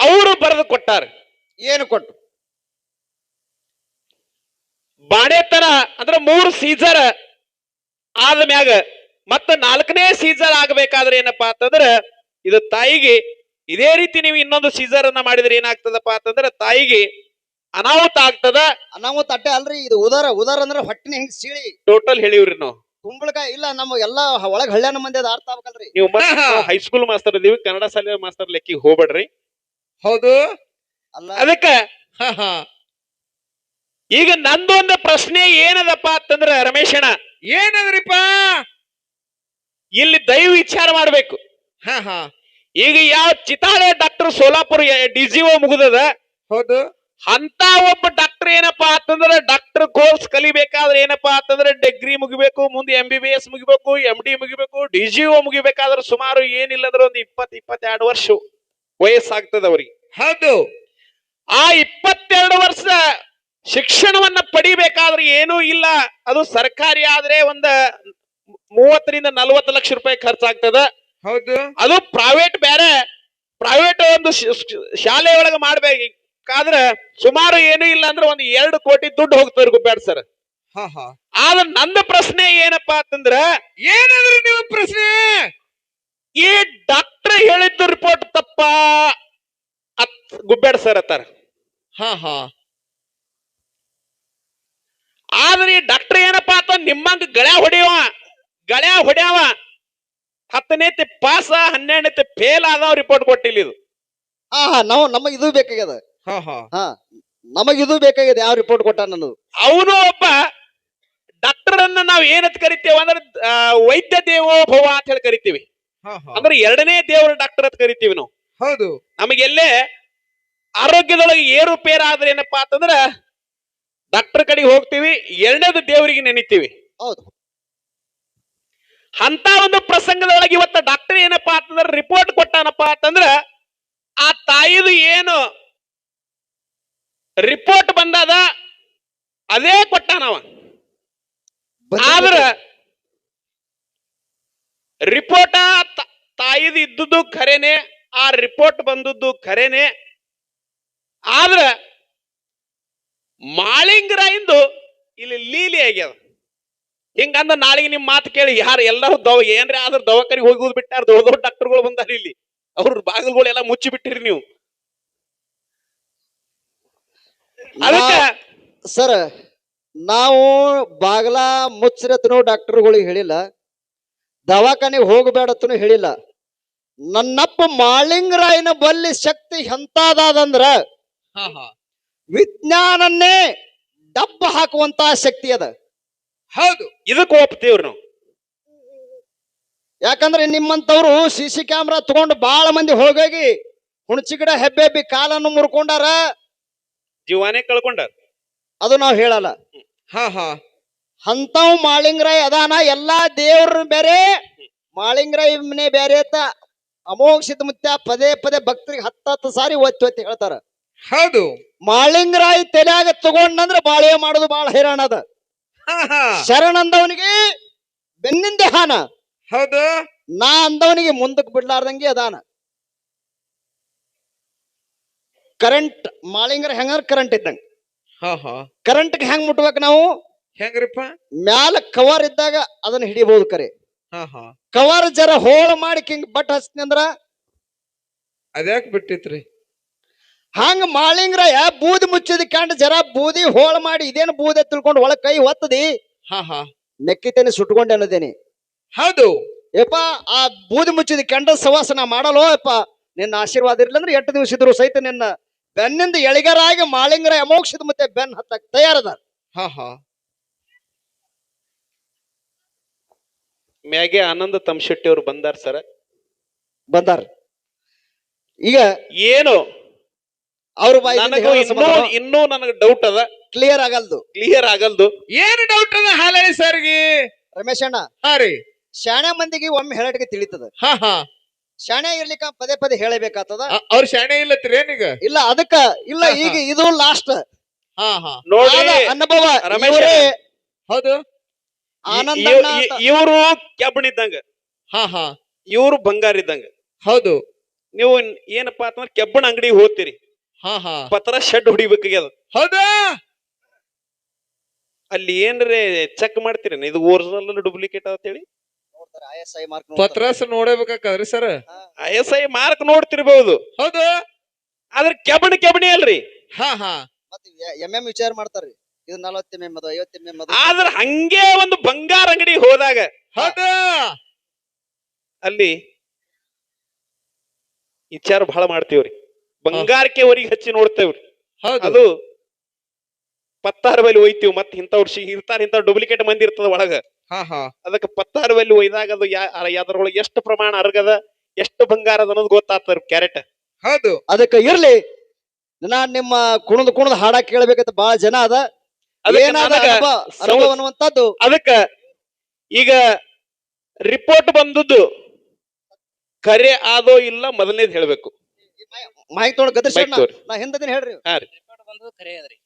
C: ಅವರು ಬರೆದು ಕೊಟ್ಟಾರ.
A: ಏನು ಕೊಟ್ಟು?
C: ಬಾಣೆತನ ಅಂದ್ರೆ ಮೂರು ಸೀಸರ್ ಆದ ಮ್ಯಾಗ ಮತ್ತ ನಾಲ್ಕನೇ ಸೀಸರ್ ಆಗ್ಬೇಕಾದ್ರೆ ಏನಪ್ಪಾ ಅಂತಂದ್ರ ಇದು ತಾಯಿಗೆ ಇದೇ ರೀತಿ ನೀವು ಇನ್ನೊಂದು ಸೀಸರ್ ಅನ್ನ ಮಾಡಿದ್ರೆ ಏನಾಗ್ತದಪ್ಪ ಅಂತಂದ್ರ ತಾಯಿಗೆ ಅನಾಹುತ ಆಗ್ತದ.
A: ಅನಾಹುತ ಅಟ್ಟೆ ಅಲ್ರಿ ಇದು ಉದರ ಉದರ ಅಂದ್ರೆ ಹೊಟ್ಟಿನ ಹಿಂಗ್ ಸೀಳಿ.
C: ಟೋಟಲ್ ಹೇಳಿವ್ರಿ ನಾವು.
A: ಕುಂಬಳಕಾಯಿ ಇಲ್ಲ ನಮ್ಮ ಎಲ್ಲಾ ಒಳಗ್ ಹಳ್ಳ್ಯಾನ ಮಂದಿ ಅದ ಅರ್ಥ ಆಗ್ಬೇಕಲ್ರಿ.
C: ನೀವು ಹೈಸ್ಕೂಲ್ ಮಾಸ್ತರ್ ಇದೀವಿ ಕನ್ನಡ ಶಾಲೆ ಮಾಸ್ತರ್ ಲೆಕ್ಕಿಗೆ ಹೋಗ್ಬೇಡ್ರಿ.
B: ಹೌದು.
A: ಅಲ್ಲ.
C: ಅದಕ್ಕ
B: ಹಾ ಹಾ.
C: ಈಗ ನಂದೊಂದು ಪ್ರಶ್ನೆ ಏನದಪ್ಪ ಅಂತಂದ್ರ ರಮೇಶಣ್ಣ
B: ಏನದ್ರಿಪ್ಪ?
C: ಇಲ್ಲಿ ದೈವ ವಿಚಾರ ಮಾಡ್ಬೇಕು.
B: ಹಾ ಹಾ.
C: ಈಗ ಯಾವ Chitale doctor Solapur D G O ಮುಗಿದದ?
B: ಹೌದು.
C: ಅಂತ ಒಬ್ಬ ಡಾಕ್ಟರ್ ಏನಪ್ಪಾ ಅಂತಂದ್ರೆ ಡಾಕ್ಟರ್ ಕೋರ್ಸ್ ಕಲಿಬೇಕಾದ್ರೆ ಏನಪ್ಪಾ ಅಂತಂದ್ರೆ ಡಿಗ್ರಿ ಮುಗಿಬೇಕು ಮುಂದೆ ಎಂ ಬಿ ಬಿ ಎಸ್ ಮುಗಿಬೇಕು ಎಂ ಡಿ ಮುಗಿಬೇಕು ಡಿ ಜಿ ಒ ಮುಗಿಬೇಕಾದ್ರೆ ಸುಮಾರು ಏನಿಲ್ಲ ಅಂದ್ರೆ ಒಂದು ಇಪ್ಪತ್ ಇಪ್ಪತ್ತೆರಡು ವರ್ಷ ವಯಸ್ಸಾಗ್ತದ ಅವ್ರಿಗೆ.
B: ಹೌದು.
C: ಆ ಇಪ್ಪತ್ತೆರಡು ವರ್ಷ ಶಿಕ್ಷಣವನ್ನ ಪಡಿಬೇಕಾದ್ರೆ ಏನೂ ಇಲ್ಲ. ಅದು ಸರ್ಕಾರಿ ಆದ್ರೆ ಒಂದ ಮೂವತ್ತರಿಂದ ನಲವತ್ತು ಲಕ್ಷ ರೂಪಾಯಿ ಖರ್ಚಾಗ್ತದ.
B: ಹೌದು.
C: ಅದು ಪ್ರೈವೇಟ್ ಬೇರೆ. ಪ್ರೈವೇಟ್ ಒಂದು ಶಾಲೆ ಒಳಗೆ ಮಾಡ್ಬೇಕಾದ್ರ ಸುಮಾರು ಏನೂ ಇಲ್ಲ ಅಂದ್ರೆ ಒಂದು ಎರಡು ಕೋಟಿ ದುಡ್ಡು ಹೋಗ್ತಾರೆ ಗುಬ್ಬ್ಯಾಡ್ ಸರ್.
B: ಹಾ ಹಾ.
C: ಆದ್ರೆ ನಂದು ಪ್ರಶ್ನೆ ಏನಪ್ಪಾ ಅಂತಂದ್ರ
B: ಏನಂದ್ರೆ ನಿಮ್ಮ ಪ್ರಶ್ನೆ?
C: ಈ ಡಾಕ್ಟರ್ ಹೇಳಿದ್ದು ರಿಪೋರ್ಟ್ ತಪ್ಪ ಅತ್ ಗುಬ್ಬ್ಯಾಡ್ ಸರ್ ಅತ್ತಾರ
B: ಹಾ ಹಾ.
C: ಆದ್ರೆ ಈ ಡಾಕ್ಟರ್ ಏನಪ್ಪಾ ಅಂತ ನಿಮ್ಮಂಗ ಗಳ್ಯಾ ಹೊಡೆಯವ ಗಳ್ಯಾ ಹೊಡೆಯವ. ಹತ್ತನೇತಿ ಪಾಸ ಹನ್ನೆರಡನೇತಿ ಫೇಲ್ ಆದವ ರಿಪೋರ್ಟ್ ಕೊಟ್ಟಿಲ್ಲ ಇದು.
A: ಹಾ ಹಾ. ನಾವು ನಮಗ್ ಇದು ಬೇಕಾಗ್ಯದ.
B: ಹಾ ಹಾ.
A: ಹಾ ನಮಗ್ ಇದು ಬೇಕಾಗ್ಯದ ಯಾವ ರಿಪೋರ್ಟ್ ಕೊಟ್ಟ ಅನ್ನೋದು.
C: ಅವನು ಒಬ್ಬ ಡಾಕ್ಟರ್ ಅನ್ನ ನಾವು ಏನಂತ ಕರಿತೇವ ಅಂದ್ರೆ ವೈದ್ಯ ದೇವೋ ಭವ ಅಂತ ಹೇಳಿ ಕರಿತೀವಿ. ಅಂದ್ರೆ ಎರಡನೇ ದೇವರ ಡಾಕ್ಟರ್ ಅಂತ ಕರಿತೀವಿ ನಾವು.
B: ಹೌದು.
C: ನಮಗೆಲ್ಲೇ ಆರೋಗ್ಯದೊಳಗೆ ಏರುಪೇರು ಆದ್ರೆ ಏನಪ್ಪಾ ಅಂತಂದ್ರ ಡಾಕ್ಟರ್ ಕಡೆಗೆ ಹೋಗ್ತೀವಿ ಎರಡನೇದು ದೇವರಿಗೆ ನೆನಿತೀವಿ.
A: ಹೌದು.
C: ಅಂತ ಒಂದು ಪ್ರಸಂಗದೊಳಗೆ ಇವತ್ತ ಡಾಕ್ಟರ್ ಏನಪ್ಪಾ ಅಂತಂದ್ರ ರಿಪೋರ್ಟ್ ಕೊಟ್ಟಾನಪ್ಪಾ ಅಂತಂದ್ರ ಆ ತಾಯಿದು ಏನು ರಿಪೋರ್ಟ್ ಬಂದದ ಅದೇ ಕೊಟ್ಟಾನವ ಆದ್ರ ರಿಪೋರ್ಟ ತಾಯಿದ್ ಇದ್ದುದು ಖರೇನೆ ಆ ರಿಪೋರ್ಟ್ ಬಂದದ್ದು ಖರೇನೆ. ಆದ್ರ ಇಂದು ಇಲ್ಲಿ ಲೀಲಿ ಆಗ್ಯದ. ಹಿಂಗಂದ ನಾಳೆಗೆ ನಿಮ್ ಮಾತು ಕೇಳಿ ಯಾರು ಎಲ್ಲರೂ ದವ ಏನ್ರಿ ಆದ್ರ ದವಾಖಾನಿಗೆ ಹೋಗುದು ಬಿಟ್ಟಾರ ದೊಡ್ಡ ದೊಡ್ಡ ಡಾಕ್ಟರ್ಗಳು ಬಂದಾರ ಇಲ್ಲಿ. ಅವ್ರ ಬಾಗಿಲುಗಳೆಲ್ಲ ಮುಚ್ಚಿ ಬಿಟ್ಟಿರಿ ನೀವು. ಅದಕ್ಕ
A: ಸರ್ ನಾವು ಬಾಗಲ ಮುಚ್ಚರತ್ನು ಡಾಕ್ಟರ್ಗಳಿಗೆ ಹೇಳಿಲ್ಲ ದವಾಖಾನೆಗೆ ಹೋಗಬೇಡತ್ತನು ಹೇಳಿಲ್ಲ. ನನ್ನಪ್ಪ ಮಾಳಿಂಗರಾಯನ ಬಲ್ಲಿ ಶಕ್ತಿ ಎಂತಾದಂದ್ರ ವಿಜ್ಞಾನನ್ನೇ ಡಬ್ಬ ಹಾಕುವಂತ ಶಕ್ತಿ ಅದ.
B: ಹೌದು.
C: ಇದಕ್ಕೆ ಒಪ್ತೀವ್ರಿ ನಾವು.
A: ಯಾಕಂದ್ರೆ ನಿಮ್ಮಂತವ್ರು ಸಿ ಸಿ ಕ್ಯಾಮ್ರಾ ತಗೊಂಡು ಬಾಳ ಮಂದಿ ಹೋಗಿ ಹುಣಚಿಗಿಡ ಹೆಬ್ಬೆಬ್ಬಿ ಕಾಲನ್ನು ಮುರ್ಕೊಂಡಾರ
C: ಜೀವಾನೇ ಕಳ್ಕೊಂಡಾರ.
A: ಅದು ನಾವು ಹೇಳಲ್ಲ.
B: ಹಾ ಹಾ.
A: ಅಂತಾವ್ ಮಾಳಿಂಗರಾಯ್ ಅದಾನ ಎಲ್ಲಾ ದೇವ್ರ ಬೇರೆ ಮಾಳಿಂಗರಾಯನೇ ಬೇರೆ ಅಂತ ಅಮೋಘ ಸಿದ್ಧಮುತ್ಯ ಪದೇ ಪದೇ ಭಕ್ತರಿಗೆ ಹತ್ತತ್ತು ಸಾರಿ ಒತ್ತಿ ಒತ್ತಿ ಹೇಳ್ತಾರ.
B: ಹೌದು.
A: ಮಾಳಿಂಗರಾಯ್ ತಲೆಯಾಗ ತಗೊಂಡಂದ್ರ ಬಾಳೆ ಮಾಡೋದು ಬಾಳ ಹೈರಾಣ ಅದ.
B: ಹಾ ಹಾ.
A: ಶರಣ ಅಂದವನಿಗೆ ಬೆನ್ನಿಂದೆ ಹಾನ.
B: ಹೌದು.
A: ನಾ ಅಂದವನಿಗೆ ಮುಂದಕ್ಕೆ ಬಿಡ್ಲಾರ್ದಂಗೆ ಅದಾನ. ಕರೆಂಟ್ ಮಾಳಿಂಗರ ಹೆಂಗಾರ ಕರೆಂಟ್ ಇದ್ದಂಗ?
B: ಹಾ ಹಾ.
A: ಕರೆಂಟ್ಗೆ ಹೆಂಗ್ ಮುಟ್ಬೇಕು ನಾವು?
B: ಹೆಂಗ್ರಿಪ್ಪ?
A: ಮ್ಯಾಲ ಕವರ್ ಇದ್ದಾಗ ಅದನ್ನ ಹಿಡಿಬಹುದು ಕರೆ.
B: ಹಾ ಹಾ.
A: ಕವರ್ ಜರ ಹೋಳ ಮಾಡಿ ಹಿಂಗ್ ಬಟ್ ಹಚ್ತೀನಿ ಅಂದ್ರ?
B: ಅದ್ಯಾಕ್ ಬಿಟ್ಟಿತ್ರಿ?
A: ಹಂಗ ಯಾ ಬೂದಿ ಮುಚ್ಚಿದ ಕಂಡ ಜರ ಬೂದಿ ಹೋಳ ಮಾಡಿ ಇದೇನ್ ಬೂದಿ ತಿಳ್ಕೊಂಡು ಒಳಗ್ ಕೈ ಒತ್ತದಿ?
B: ಹಾ ಹಾ.
A: ನೆಕ್ಕಿತೇನೆ ಸುಟ್ಕೊಂಡೆ ಅನ್ನೋದೇನಿ.
B: ಹೌದು.
A: ಯಪ್ಪ ಆ ಬೂದಿ ಮುಚ್ಚಿದ ಕೆಂಡ ಸವಾಸನ ಮಾಡಲೋ ಯಪ್ಪ. ನಿನ್ನ ಆಶೀರ್ವಾದ ಇರ್ಲಿ ಅಂದ್ರೆ ಎಂಟು ದಿವಸ ಇದ್ರು ಸಹಿತ ನಿನ್ನ ಬೆನ್ನಿಂದ ಎಳಿಗರಾಗಿ ಮಾಳಿಂಗರ ಅಮೋಕ್ಷದ ಮತ್ತೆ ಬೆನ್ ಹತ್ತಕ್ ತಯಾರದ
B: ಹಾ ಹಾ.
C: ಮ್ಯಾಗೆ ಆನಂದ ತಮ್ಶೆಟ್ಟಿ ಅವ್ರು ಬಂದಾರ ಸರ?
A: ಬಂದಾರ. ಈಗ
C: ಏನು?
A: ಅವ್ರ
C: ನನಗೂ ಇನ್ನೂ ಇನ್ನೂ ನನಗೆ ಡೌಟ್ ಅದ.
A: ಕ್ಲಿಯರ್ ಆಗಲ್ದು.
C: ಕ್ಲಿಯರ್ ಆಗಲ್ದು.
B: ಏನು ಡೌಟ್ ಅದ ಹಾಲಳಿ ಸರ್ಗಿ?
A: ರಮೇಶ್ ಅಣ್ಣ
B: ಹಾ ರೀ
A: ಶಾಣೆ ಮಂದಿಗೆ ಒಮ್ಮೆ ಹೇಳಟ್ಗೆ ತಿಳಿತದ.
B: ಹಾ ಹಾ.
A: ಶಾಣೆ ಇರ್ಲಿಕ್ಕ ಪದೇ ಪದೇ ಹೇಳಬೇಕಾಗ್ತದ
B: ಅವ್ರ ಶಾಣೆ ಇಲ್ಲತ್ರಿ ಏನೀಗ
A: ಇಲ್ಲ ಅದಕ್ಕ ಇಲ್ಲ ಈಗ ಇದು ಲಾಸ್ಟ್
B: ಹಾ ಹಾ.
C: ನೋಡ್ರಿ
A: ಅನುಭವ
C: ರಮೇಶ್.
B: ಹೌದು.
A: ಆನಂದ
C: ಇವರು ಕೆಬ್ಬಣಿದ್ದಂಗ
B: ಹಾ ಹಾ.
C: ಇವರು ಬಂಗಾರ ಇದ್ದಂಗ.
B: ಹೌದು.
C: ನೀವು ಏನಪ್ಪಾ ಅಂತಂದ್ರೆ ಕೆಬ್ಬಣ ಅಂಗಡಿ ಹೋಗ್ತೀರಿ.
B: ಹಾ ಹಾ.
C: ಪತ್ರ ಶೆಡ್ ಹೊಡಿಬೇಕಾಗ್ಯದ.
B: ಹೌದಾ.
C: ಅಲ್ಲಿ ಏನ್ರೇ ಚೆಕ್ ಮಾಡ್ತೀರಿ ಇದು ಒರಿಜಿನಲ್ ಡೂಪ್ಲಿಕೇಟ್ ಅಂತ
B: ಪತ್ರಸ್ ನೋಡಬೇಕಾಕದ್ರಿ sir?
C: I S I mark ನೋಡ್ತಿರ್ಬಹುದು
B: ಹೌದು.
C: ಆದ್ರೆ ಕೆಬಣಿ ಕೆಬಣಿ ಅಲ್ರಿ.
B: ಹಾ ಹಾ.
A: ಮತ್ತೆ ಎಂ ಎಂ ವಿಚಾರ ಮಾಡ್ತಾರ್ರಿ. ಇದು ನಲವತ್ತು ಎಂ ಎಂ ಅದು ಐವತ್ತು ಎಂ ಎಂ ಅದು.
C: ಆದ್ರ ಹಂಗೆ ಒಂದು ಬಂಗಾರ ಅಂಗಡಿ ಹೋದಾಗ
B: ಹೌದಾ.
C: ಅಲ್ಲಿ ವಿಚಾರ ಬಹಳ ಮಾಡ್ತೀವ್ರಿ. ಬಂಗಾರಕ್ಕೆ ಹೊರಗೆ ಹಚ್ಚಿ ನೋಡ್ತೇವ್ರಿ. ಅದು ಪತ್ತಾರ ಬೈಲಿ ಒಯ್ತೀವಿ ಮತ್ತೆ ಇಂಥವ್ರು ವರ್ಷ ಇರ್ತಾರ ಇಂಥ ಡೂಪ್ಲಿಕೇಟ್ ಮಂದಿ ಇರ್ತದ ಒಳಗ.
B: ಹಾ ಹಾ.
C: ಅದಕ್ಕೆ ಪತ್ತಾರುವಲ್ಲಿ ಒಯ್ದಾಗ ಅದು ಅದರೊಳಗೆ ಅದ್ರೊಳಗೆ ಎಷ್ಟು ಪ್ರಮಾಣ ಅರ್ಗದ ಎಷ್ಟು ಬಂಗಾರ ಅದ ಅನ್ನೋದು ಗೊತ್ತಾಗ್ತದ ಕ್ಯಾರೆಟ್.
B: ಹೌದು.
A: ಅದಕ್ಕೆ ಇರ್ಲಿ ನಾನು ನಿಮ್ಮ ಕುಣದ್ ಕುಣದ್ ಹಾಡ ಕೇಳಬೇಕಂತ ಬಹಳ ಜನ ಅದ. ಅನ್ನುವಂಥದ್ದು.
C: ಅದಕ್ಕ ಈಗ ರಿಪೋರ್ಟ್ ಬಂದದ್ದು ಕರೆ ಆದೋ ಇಲ್ಲ ಮೊದಲನೇದು ಹೇಳ್ಬೇಕು.
A: ಮಾಹಿತಿ. ನಾ ಹಿಂದಿನ ಹೇಳ್ರಿ.
C: ಹಾ ರೀ.
D: ಕರೆ ಅದ್ರಿ